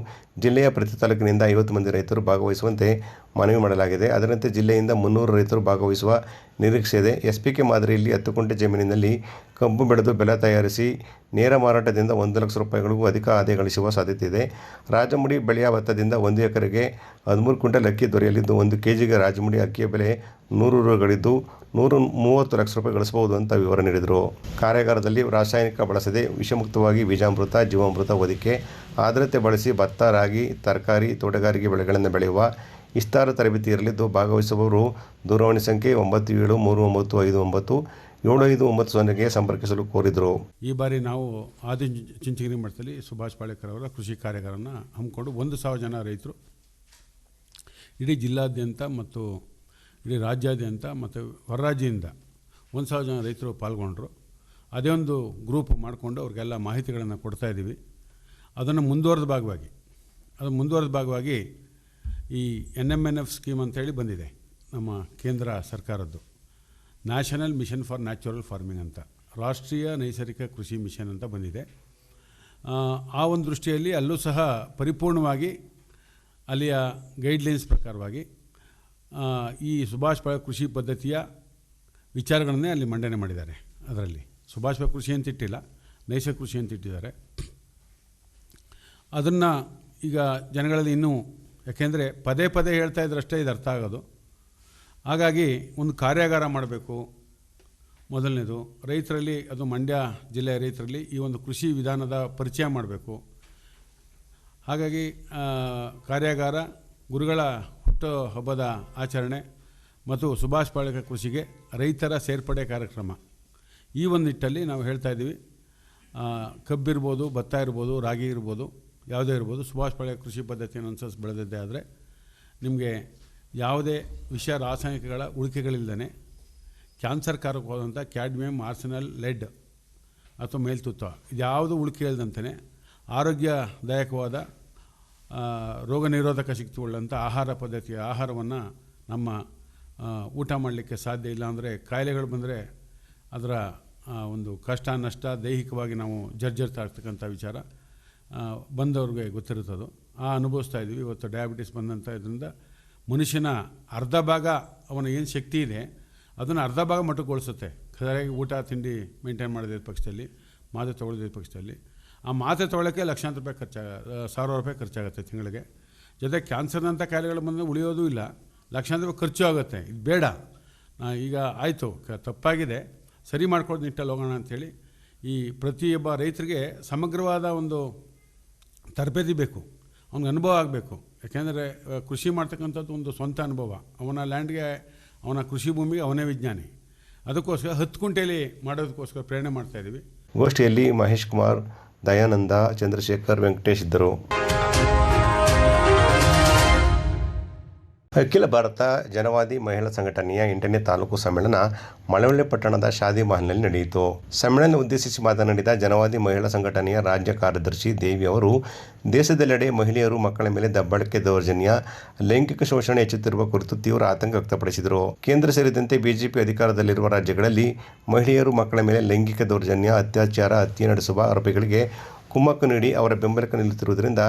ಜಿಲ್ಲೆಯ ಪ್ರತಿ ತಾಲೂಕಿನಿಂದ ಐವತ್ತು ಮಂದಿ ರೈತರು ಭಾಗವಹಿಸುವಂತೆ ಮನವಿ ಮಾಡಲಾಗಿದೆ. ಅದರಂತೆ ಜಿಲ್ಲೆಯಿಂದ ಮುನ್ನೂರು ರೈತರು ಭಾಗವಹಿಸುವ ನಿರೀಕ್ಷೆ ಇದೆ. ಎಸ್ಪಿಕೆ ಮಾದರಿಯಲ್ಲಿ ಹತ್ತು ಕುಂಟೆ ಜಮೀನಿನಲ್ಲಿ ಕಬ್ಬು ಬೆಳೆದು ಬೆಲೆ ತಯಾರಿಸಿ ನೇರ ಮಾರಾಟದಿಂದ ಒಂದು ಲಕ್ಷ ರೂಪಾಯಿಗಳಿಗೂ ಅಧಿಕ ಆದಾಯ ಗಳಿಸುವ ಸಾಧ್ಯತೆ ಇದೆ ರಾಜಮುಡಿ ಬೆಳೆಯ ಭತ್ತದಿಂದ ಒಂದು ಎಕರೆಗೆ ಹದಿಮೂರು ಕ್ವಿಂಟಲ್ ಅಕ್ಕಿ ದೊರೆಯಲಿದ್ದು, ಒಂದು ಕೆ ಜಿಗೆ ರಾಜಮುಡಿ ಅಕ್ಕಿಯ ಬೆಲೆ ನೂರು ರೂಗಳಿದ್ದು ನೂರು ಮೂವತ್ತು ಲಕ್ಷ ರೂಪಾಯಿ ಗಳಿಸಬಹುದು ಅಂತ ವಿವರ ನೀಡಿದರು. ಕಾರ್ಯಾಗಾರದಲ್ಲಿ ರಾಸಾಯನಿಕ ಬಳಸದೆ ವಿಷಮುಕ್ತವಾಗಿ ಬೀಜಾಮೃತ, ಜೀವಾಮೃತ ಒದಿಕೆ ಆದ್ರತೆ ಬಳಸಿ ಭತ್ತ, ರಾಗಿ, ತರಕಾರಿ, ತೋಟಗಾರಿಕೆ ಬೆಳೆಗಳನ್ನು ಬೆಳೆಯುವ ವಿಸ್ತಾರ ತರಬೇತಿ ಇರಲಿದ್ದು, ಭಾಗವಹಿಸುವವರು ದೂರವಾಣಿ ಸಂಖ್ಯೆ ಒಂಬತ್ತು ಏಳು ಮೂರು ಒಂಬತ್ತು ಐದು ಒಂಬತ್ತು ಏಳು ಐದು ಒಂಬತ್ತು ಸೊನ್ನೆಗೆ ಸಂಪರ್ಕಿಸಲು ಕೋರಿದರು. ಈ ಬಾರಿ ನಾವು ಆದಿ ಚಿಂಚಗಿರಿ ಮಠದಲ್ಲಿ ಸುಭಾಷ್ ಪಾಳೇಕರ್ ಅವರ ಕೃಷಿ ಕಾರ್ಯಾಗಾರನ ಹಮ್ಮಿಕೊಂಡು ಒಂದು ಸಾವಿರ ಜನ ರೈತರು ಇಡೀ ಜಿಲ್ಲಾದ್ಯಂತ ಮತ್ತು ಇಡೀ ರಾಜ್ಯಾದ್ಯಂತ ಮತ್ತು ಹೊರರಾಜ್ಯದಿಂದ ಒಂದು ಸಾವಿರ ಜನ ರೈತರು ಪಾಲ್ಗೊಂಡ್ರು. ಅದೇ ಒಂದು ಗ್ರೂಪ್ ಮಾಡಿಕೊಂಡು ಅವ್ರಿಗೆಲ್ಲ ಮಾಹಿತಿಗಳನ್ನು ಕೊಡ್ತಾ ಇದ್ದೀವಿ. ಅದನ್ನು ಮುಂದುವರೆದ ಭಾಗವಾಗಿ, ಅದು ಮುಂದುವರೆದ ಭಾಗವಾಗಿ ಈ N M N F scheme ಅಂತೇಳಿ ಬಂದಿದೆ ನಮ್ಮ ಕೇಂದ್ರ ಸರ್ಕಾರದ್ದು. National mission for natural farming ಅಂತ ರಾಷ್ಟ್ರೀಯ ನೈಸರ್ಗಿಕ ಕೃಷಿ ಮಿಷನ್ ಅಂತ ಬಂದಿದೆ. ಆ, ಒಂದು ದೃಷ್ಟಿಯಲ್ಲಿ ಅಲ್ಲೂ ಸಹ ಪರಿಪೂರ್ಣವಾಗಿ ಅಲ್ಲಿಯ ಗೈಡ್ಲೈನ್ಸ್ ಪ್ರಕಾರವಾಗಿ ಈ ಸುಭಾಷ್ ಪಾಳ್ ಕೃಷಿ ಪದ್ಧತಿಯ ವಿಚಾರಗಳನ್ನೇ ಅಲ್ಲಿ ಮಂಡನೆ ಮಾಡಿದ್ದಾರೆ ಅದರಲ್ಲಿ. ಸುಭಾಷ್ ಬಾಬು ಕೃಷಿ ಅಂತ ಇಟ್ಟಿಲ್ಲ ನೈಸರ್ಗಿಕ ಕೃಷಿ ಅಂತ ಇಟ್ಟಿದ್ದಾರೆ ಅದನ್ನು ಈಗ ಜನಗಳಲ್ಲಿ ಇನ್ನೂ ಯಾಕೆಂದರೆ ಪದೇ ಪದೇ ಹೇಳ್ತಾ ಇದ್ರಷ್ಟೇ ಇದು ಅರ್ಥ ಆಗೋದು. ಹಾಗಾಗಿ ಒಂದು ಕಾರ್ಯಾಗಾರ ಮಾಡಬೇಕು. ಮೊದಲನೇದು, ರೈತರಲ್ಲಿ, ಅದು ಮಂಡ್ಯ ಜಿಲ್ಲೆಯ ರೈತರಲ್ಲಿ ಈ ಒಂದು ಕೃಷಿ ವಿಧಾನದ ಪರಿಚಯ ಮಾಡಬೇಕು. ಹಾಗಾಗಿ ಕಾರ್ಯಾಗಾರ ಗುರುಗಳ ಹುಟ್ಟು ಹಬ್ಬದ ಆಚರಣೆ ಮತ್ತು ಸುಭಾಷ್ ಪಾಳೇಕರ್ ಕೃಷಿಗೆ ರೈತರ ಸೇರ್ಪಡೆ ಕಾರ್ಯಕ್ರಮ. ಈ ಒಂದು ನಿಟ್ಟಲ್ಲಿ ನಾವು ಹೇಳ್ತಾ ಇದ್ದೀವಿ ಕಬ್ಬಿರ್ಬೋದು, ಭತ್ತ ಇರ್ಬೋದು, ರಾಗಿ ಇರ್ಬೋದು, ಯಾವುದೇ ಇರ್ಬೋದು, ಸುಭಾಷ್ ಪಾಳೇಕರ್ ಕೃಷಿ ಪದ್ಧತಿಯನ್ನು ಅನುಸರಿಸಿ ಬೆಳೆದಿದ್ದೇ ಆದರೆ ನಿಮಗೆ ಯಾವುದೇ ವಿಷ ರಾಸಾಯನಿಕಗಳ ಉಳಿಕೆಗಳಿಲ್ಲದೇ ಕ್ಯಾನ್ಸರ್ ಕಾರಕವಾದಂಥ ಕ್ಯಾಡ್ಮಿಯಮ್ ಆರ್ಸೆನಲ್, ಲೆಡ್ ಅಥವಾ ಮೇಲ್ತುತ್ವ ಇದ್ಯಾವುದು ಉಳಿಕೆ ಇಲ್ಲದಂತೆಯೇ ಆರೋಗ್ಯದಾಯಕವಾದ ರೋಗ ನಿರೋಧಕ ಶಕ್ತಿ ಉಳ್ಳಂಥ ಆಹಾರ ಪದ್ಧತಿಯ ಆಹಾರವನ್ನು ನಮ್ಮ ಊಟ ಮಾಡಲಿಕ್ಕೆ ಸಾಧ್ಯ ಇಲ್ಲ ಅಂದರೆ ಕಾಯಿಲೆಗಳು ಬಂದರೆ ಅದರ ಒಂದು ಕಷ್ಟ, ನಷ್ಟ ದೈಹಿಕವಾಗಿ ನಾವು ಜರ್ಜರ್ತಾ ಇರ್ತಕ್ಕಂಥ ವಿಚಾರ ಬಂದವ್ರಿಗೆ ಗೊತ್ತಿರುತ್ತದು. ಆ, ಅನುಭವಿಸ್ತಾ ಇದ್ದೀವಿ. ಇವತ್ತು ಡಯಾಬಿಟಿಸ್ ಬಂದಂಥ ಇದರಿಂದ ಮನುಷ್ಯನ ಅರ್ಧ ಭಾಗ ಅವನ ಏನು ಶಕ್ತಿ ಇದೆ, ಅದನ್ನು ಅರ್ಧ ಭಾಗ ಮಟ್ಟಗೊಳಿಸುತ್ತೆ ಸರಿಯಾಗಿ ಊಟ, ತಿಂಡಿ ಮೇಂಟೈನ್ ಮಾಡಿದ ಪಕ್ಷದಲ್ಲಿ, ಮಾತ್ರೆ ತೊಗೊಳ್ದಿದ್ದ ಪಕ್ಷದಲ್ಲಿ. ಆ ಮಾತ್ರೆ ತೊಗೊಳ್ಳೋಕ್ಕೆ ಲಕ್ಷಾಂತರ ರೂಪಾಯಿ ಖರ್ಚಾಗ ಸಾವಿರ ರೂಪಾಯಿ ಖರ್ಚಾಗುತ್ತೆ ತಿಂಗಳಿಗೆ. ಜೊತೆ ಕ್ಯಾನ್ಸರ್ನಂಥ ಕಾಯಿಲೆಗಳು ಬಂದರೆ ಉಳಿಯೋದು ಇಲ್ಲ. ಲಕ್ಷಾಂತರ ರೂಪಾಯಿ ಖರ್ಚು ಆಗುತ್ತೆ. ಇದು ಬೇಡ. ಈಗ ಆಯಿತು. ತಪ್ಪಾಗಿದೆ. ಸರಿ ಮಾಡ್ಕೊಳ್ಳೋದು ನಿಟ್ಟಲ್ಲಿ ಹೋಗೋಣ ಅಂಥೇಳಿ ಈ ಪ್ರತಿಯೊಬ್ಬ ರೈತರಿಗೆ ಸಮಗ್ರವಾದ ಒಂದು ತರಬೇತಿ ಬೇಕು. ಅವ್ನಿಗೆ ಅನುಭವ ಆಗಬೇಕು. ಯಾಕೆಂದರೆ ಕೃಷಿ ಮಾಡ್ತಕ್ಕಂಥದ್ದು ಒಂದು ಸ್ವಂತ ಅನುಭವ. ಅವನ ಲ್ಯಾಂಡ್ಗೆ, ಅವನ ಕೃಷಿ ಭೂಮಿಗೆ ಅವನೇ ವಿಜ್ಞಾನಿ. ಅದಕ್ಕೋಸ್ಕರ ಹತ್ತು ಕುಂಟೆಲಿ ಮಾಡೋದಕ್ಕೋಸ್ಕರ ಪ್ರೇರಣೆ ಮಾಡ್ತಾಯಿದ್ದೀವಿ ಗೋಷ್ಠಿಯಲ್ಲಿ ಮಹೇಶ್ ಕುಮಾರ್, ದಯಾನಂದ, ಚಂದ್ರಶೇಖರ್, ವೆಂಕಟೇಶ್ ಇದ್ದರು. ಅಖಿಲ ಭಾರತ ಜನವಾದಿ ಮಹಿಳಾ ಸಂಘಟನೆಯ ಎಂಟನೇ ತಾಲೂಕು ಸಮ್ಮೇಳನ ಮಳವಳ್ಳಿ ಪಟ್ಟಣದ ಶಾದಿ ಮಹಲ್ನಲ್ಲಿ ನಡೆಯಿತು. ಸಮ್ಮೇಳನ ಉದ್ದೇಶಿಸಿ ಮಾತನಾಡಿದ ಜನವಾದಿ ಮಹಿಳಾ ಸಂಘಟನೆಯ ರಾಜ್ಯ ಕಾರ್ಯದರ್ಶಿ ದೇವಿ ಅವರು, ದೇಶದೆಲ್ಲೆಡೆ ಮಹಿಳೆಯರು ಮಕ್ಕಳ ಮೇಲೆ ದಬ್ಬಾಳಿಕೆ ದೌರ್ಜನ್ಯ, ಲೈಂಗಿಕ ಶೋಷಣೆ ಹೆಚ್ಚುತ್ತಿರುವ ಕುರಿತು ತೀವ್ರ ಆತಂಕ ವ್ಯಕ್ತಪಡಿಸಿದರು. ಕೇಂದ್ರ ಸೇರಿದಂತೆ ಬಿಜೆಪಿ ಅಧಿಕಾರದಲ್ಲಿರುವ ರಾಜ್ಯಗಳಲ್ಲಿ ಮಹಿಳೆಯರು ಮಕ್ಕಳ ಮೇಲೆ ಲೈಂಗಿಕ ದೌರ್ಜನ್ಯ, ಅತ್ಯಾಚಾರ, ಹತ್ಯೆ ನಡೆಸುವ ಆರೋಪಿಗಳಿಗೆ ಕುಮ್ಮಕ್ಕು ನೀಡಿ ಅವರ ಬೆಂಬಲಕ್ಕೆ ನಿಲ್ಲುತ್ತಿರುವುದರಿಂದ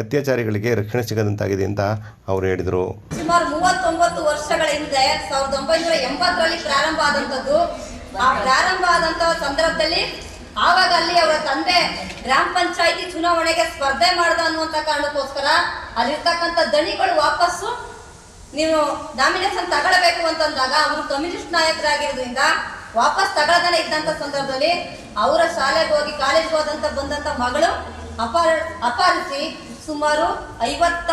ಅತ್ಯಾಚಾರಿಗಳಿಗೆ ರಕ್ಷಣೆ ಸಿಗದಂತಾಗಿದೆ ಅಂತ ಅವರು ಹೇಳಿದರು. ಸುಮಾರು ಮೂವತ್ತೊಂಬತ್ತು ವರ್ಷಗಳ ಹಿಂದೆ ಸಾವಿರದ ಒಂಬೈನೂರ ಎಂಬತ್ತರಲ್ಲಿ ಪ್ರಾರಂಭ ಆದಂಥದ್ದು. ಆ ಪ್ರಾರಂಭ ಆದಂತಹ ಸಂದರ್ಭದಲ್ಲಿ ಆವಾಗ ಅಲ್ಲಿ ಅವರ ತಂದೆ ಗ್ರಾಮ ಪಂಚಾಯಿತಿ ಚುನಾವಣೆಗೆ ಸ್ಪರ್ಧೆ ಮಾಡ್ದ ಅನ್ನುವಂತ ಕಾರಣಕ್ಕೋಸ್ಕರ ಅಲ್ಲಿರ್ತಕ್ಕಂಥ ದಣಿಗಳು ವಾಪಸ್ಸು ನೀವು ನಾಮಿನೇಷನ್ ತಗೊಳ್ಬೇಕು ಅಂತಂದಾಗ ಅವರು ಕಮ್ಯುನಿಸ್ಟ್ ನಾಯಕರಾಗಿರೋದ್ರಿಂದ ವಾಪಸ್ ತಗೊಳ್ದನೆ ಇದ್ದಂತ ಸಂದರ್ಭದಲ್ಲಿ ಅವರ ಶಾಲೆಗೆ ಹೋಗಿ ಕಾಲೇಜ್ ಹೋದಂತ ಬಂದಂತ ಮಗಳು ಅಪಹರ, ಅಪಹರಿಸಿ ಸುಮಾರು ಐವತ್ತ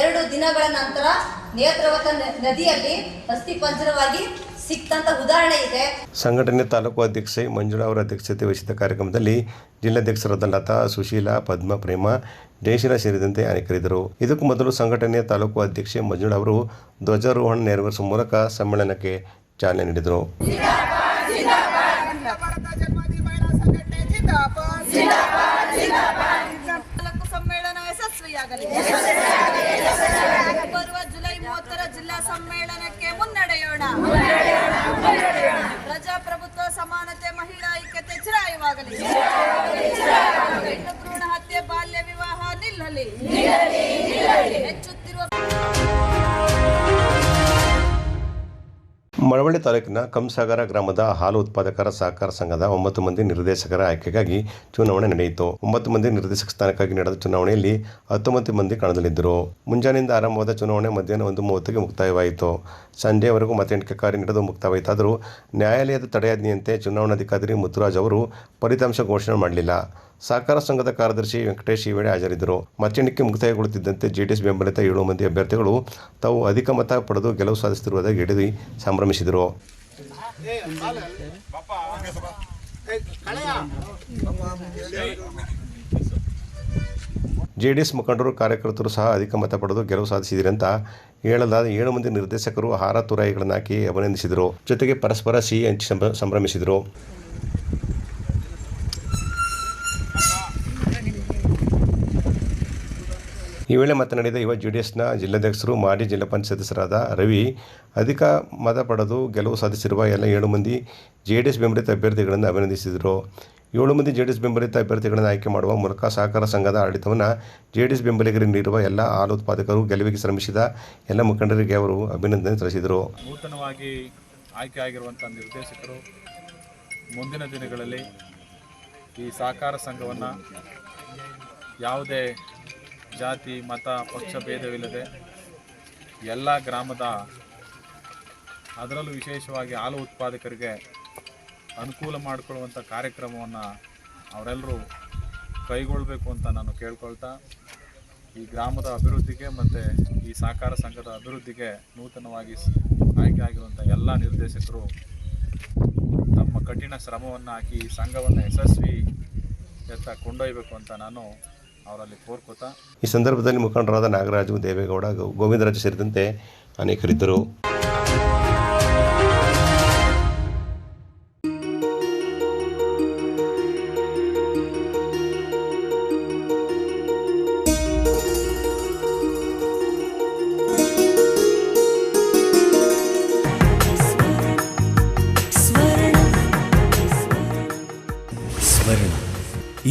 ಎರಡು ದಿನಗಳ ನಂತರ ನೇತ್ರವತ ನದಿಯಲ್ಲಿ ಅಸ್ಥಿ ಪಂಜರವಾಗಿ ಸಿಕ್ತಂತ ಉದಾಹರಣೆ ಇದೆ. ಸಂಘಟನೆ ತಾಲೂಕು ಅಧ್ಯಕ್ಷೆ ಮಂಜುಳಾ ಅವರ ಅಧ್ಯಕ್ಷತೆ ವಹಿಸಿದ ಕಾರ್ಯಕ್ರಮದಲ್ಲಿ ಜಿಲ್ಲಾಧ್ಯಕ್ಷರಾದ ಲತಾ ಸುಶೀಲಾ ಪದ್ಮ ಪ್ರೇಮ ಜಯಶೀಲ ಸೇರಿದಂತೆ ಅನೇಕರಿದ್ದರು. ಇದಕ್ಕೂ ಮೊದಲು ಸಂಘಟನೆಯ ತಾಲೂಕು ಅಧ್ಯಕ್ಷೆ ಮಂಜುಳಾ ಅವರು ಧ್ವಜಾರೋಹಣ ನೆರವೇರಿಸುವ ಮೂಲಕ ಸಮ್ಮೇಳನಕ್ಕೆ ಚಾಲನೆ ನೀಡಿದರು. ಬರುವ ಜುಲೈ ಮೂವತ್ತರ ಜಿಲ್ಲಾ ಸಮ್ಮೇಳನಕ್ಕೆ ಮುನ್ನಡೆಯೋಣ ಪ್ರಜಾಪ್ರಭುತ್ವ ಸಮಾನತೆ ಮಹಿಳಾ ಐಕ್ಯತೆ ಚಿರಾಯವಾಗಲಿ ಹೆಣ್ಣು ಭ್ರೂಣ ಹತ್ಯೆ ಬಾಲ್ಯ ವಿವಾಹ ನಿಲ್ಲಲಿ ಹೆಚ್ಚುತ್ತಿರುವ ಮಳವಳ್ಳಿ ತಾಲೂಕಿನ ಕಂಸಾಗರ ಗ್ರಾಮದ ಹಾಲು ಉತ್ಪಾದಕರ ಸಹಕಾರ ಸಂಘದ ಒಂಬತ್ತು ಮಂದಿ ನಿರ್ದೇಶಕರ ಆಯ್ಕೆಗಾಗಿ ಚುನಾವಣೆ ನಡೆಯಿತು. ಒಂಬತ್ತು ಮಂದಿ ನಿರ್ದೇಶಕ ಸ್ಥಾನಕ್ಕಾಗಿ ನಡೆದ ಚುನಾವಣೆಯಲ್ಲಿ ಹತ್ತೊಂಬತ್ತು ಮಂದಿ ಕಣದಲ್ಲಿದ್ದರು. ಮುಂಜಾನೆಯಿಂದ ಆರಂಭವಾದ ಚುನಾವಣೆ ಮಧ್ಯಾಹ್ನ ಒಂದು ಮೂವತ್ತಿಗೆ ಮುಕ್ತಾಯವಾಯಿತು. ಸಂಜೆಯವರೆಗೂ ಮತ ಎಣಿಕೆ ಕಾರ್ಯ ನಡೆದು ಮುಕ್ತಾಯವಾಯಿತಾದರೂ ನ್ಯಾಯಾಲಯದ ತಡೆಯಾಜ್ಞೆಯಂತೆ ಚುನಾವಣಾಧಿಕಾರಿ ಮುತ್ತುರಾಜ್ ಅವರು ಫಲಿತಾಂಶ ಘೋಷಣೆ ಮಾಡಲಿಲ್ಲ. ಸಹಕಾರ ಸಂಘದ ಕಾರ್ಯದರ್ಶಿ ವೆಂಕಟೇಶ್ ಈ ವೇಳೆ ಹಾಜರಿದ್ದರು. ಮತ ಎಣಿಕೆ ಮುಕ್ತಾಯಗೊಳ್ಳುತ್ತಿದ್ದಂತೆ ಜೆಡಿಎಸ್ ಬೆಂಬಲಿತ ಏಳು ಮಂದಿ ಅಭ್ಯರ್ಥಿಗಳು ತಾವು ಅಧಿಕ ಮತ ಪಡೆದು ಗೆಲುವು ಸಾಧಿಸುತ್ತಿರುವುದಾಗಿ ಹಿಡಿದು ಸಂಭ್ರಮಿಸಿದರು. ಜೆಡಿಎಸ್ ಮುಖಂಡರು, ಕಾರ್ಯಕರ್ತರು ಸಹ ಅಧಿಕ ಮತ ಪಡೆದು ಗೆಲುವು ಸಾಧಿಸಿದಿರಿ ಅಂತ ಹೇಳಲಾದ ಏಳು ಮಂದಿ ನಿರ್ದೇಶಕರು ಹಾರ ತುರಾಯಿಗಳನ್ನು ಹಾಕಿ ಅಭಿನಂದಿಸಿದರು. ಜೊತೆಗೆ ಪರಸ್ಪರ ಸಿಹಿ ಹಂಚಿ ಸಂಭ್ರಮಿಸಿದರು. ಈ ವೇಳೆ ಮಾತನಾಡಿದ ಯುವ ಜೆಡಿಎಸ್ನ ಜಿಲ್ಲಾಧ್ಯಕ್ಷರು, ಮಾಜಿ ಜಿಲ್ಲಾ ಪಂಚಾಯತ್ ಸದಸ್ಯರಾದ ರವಿ, ಅಧಿಕ ಮತ ಪಡೆದು ಗೆಲುವು ಸಾಧಿಸಿರುವ ಎಲ್ಲ ಏಳು ಮಂದಿ ಜೆಡಿಎಸ್ ಬೆಂಬಲಿತ ಅಭ್ಯರ್ಥಿಗಳನ್ನು ಅಭಿನಂದಿಸಿದರು. ಏಳು ಮಂದಿ ಜೆಡಿಎಸ್ ಬೆಂಬಲಿತ ಅಭ್ಯರ್ಥಿಗಳನ್ನು ಆಯ್ಕೆ ಮಾಡುವ ಮೂಲಕ ಸಹಕಾರ ಸಂಘದ ಆಡಳಿತವನ್ನು ಎಸ್ ಬೆಂಬಲಿಗರಿಗೆ ನೀಡಿರುವ ಎಲ್ಲ ಹಾಲು ಉತ್ಪಾದಕರು, ಗೆಲುವಿಗೆ ಶ್ರಮಿಸಿದ ಎಲ್ಲ ಮುಖಂಡರಿಗೆ ಅವರು ಅಭಿನಂದನೆ ಸಲ್ಲಿಸಿದರು. ನೂತನವಾಗಿ ಆಯ್ಕೆ ಆಗಿರುವಂಥ ನಿರ್ದೇಶಕರು, ಮುಂದಿನ ದಿನಗಳಲ್ಲಿ ಈ ಸಹಕಾರ ಸಂಘವನ್ನು ಯಾವುದೇ ಜಾತಿ, ಮತ, ಪಕ್ಷ, ಭೇದವಿಲ್ಲದೆ ಎಲ್ಲ ಗ್ರಾಮದ ಅದರಲ್ಲೂ ವಿಶೇಷವಾಗಿ ಹಾಲು ಉತ್ಪಾದಕರಿಗೆ ಅನುಕೂಲ ಮಾಡಿಕೊಳ್ಳುವಂಥ ಕಾರ್ಯಕ್ರಮವನ್ನು ಅವರೆಲ್ಲರೂ ಕೈಗೊಳ್ಳಬೇಕು ಅಂತ ನಾನು ಕೇಳ್ಕೊಳ್ತಾ, ಈ ಗ್ರಾಮದ ಅಭಿವೃದ್ಧಿಗೆ ಮತ್ತು ಈ ಸಹಕಾರ ಸಂಘದ ಅಭಿವೃದ್ಧಿಗೆ ನೂತನವಾಗಿ ಆಯ್ಕೆ ಆಗಿರುವಂಥ ಎಲ್ಲ ನಿರ್ದೇಶಕರು ತಮ್ಮ ಕಠಿಣ ಶ್ರಮವನ್ನು ಹಾಕಿ ಈ ಸಂಘವನ್ನು ಯಶಸ್ವಿ ಎತ್ತ ಕೊಂಡೊಯ್ಯಬೇಕು ಅಂತ ನಾನು ಅವರಲ್ಲಿ ಕೋರ್ಕೋತಾ ಈ ಸಂದರ್ಭದಲ್ಲಿ ಮುಖಂಡರಾದ ನಾಗರಾಜು ದೇವೇಗೌಡ ಗೋವಿಂದರಾಜು ಸೇರಿದಂತೆ ಅನೇಕರಿದ್ದರು.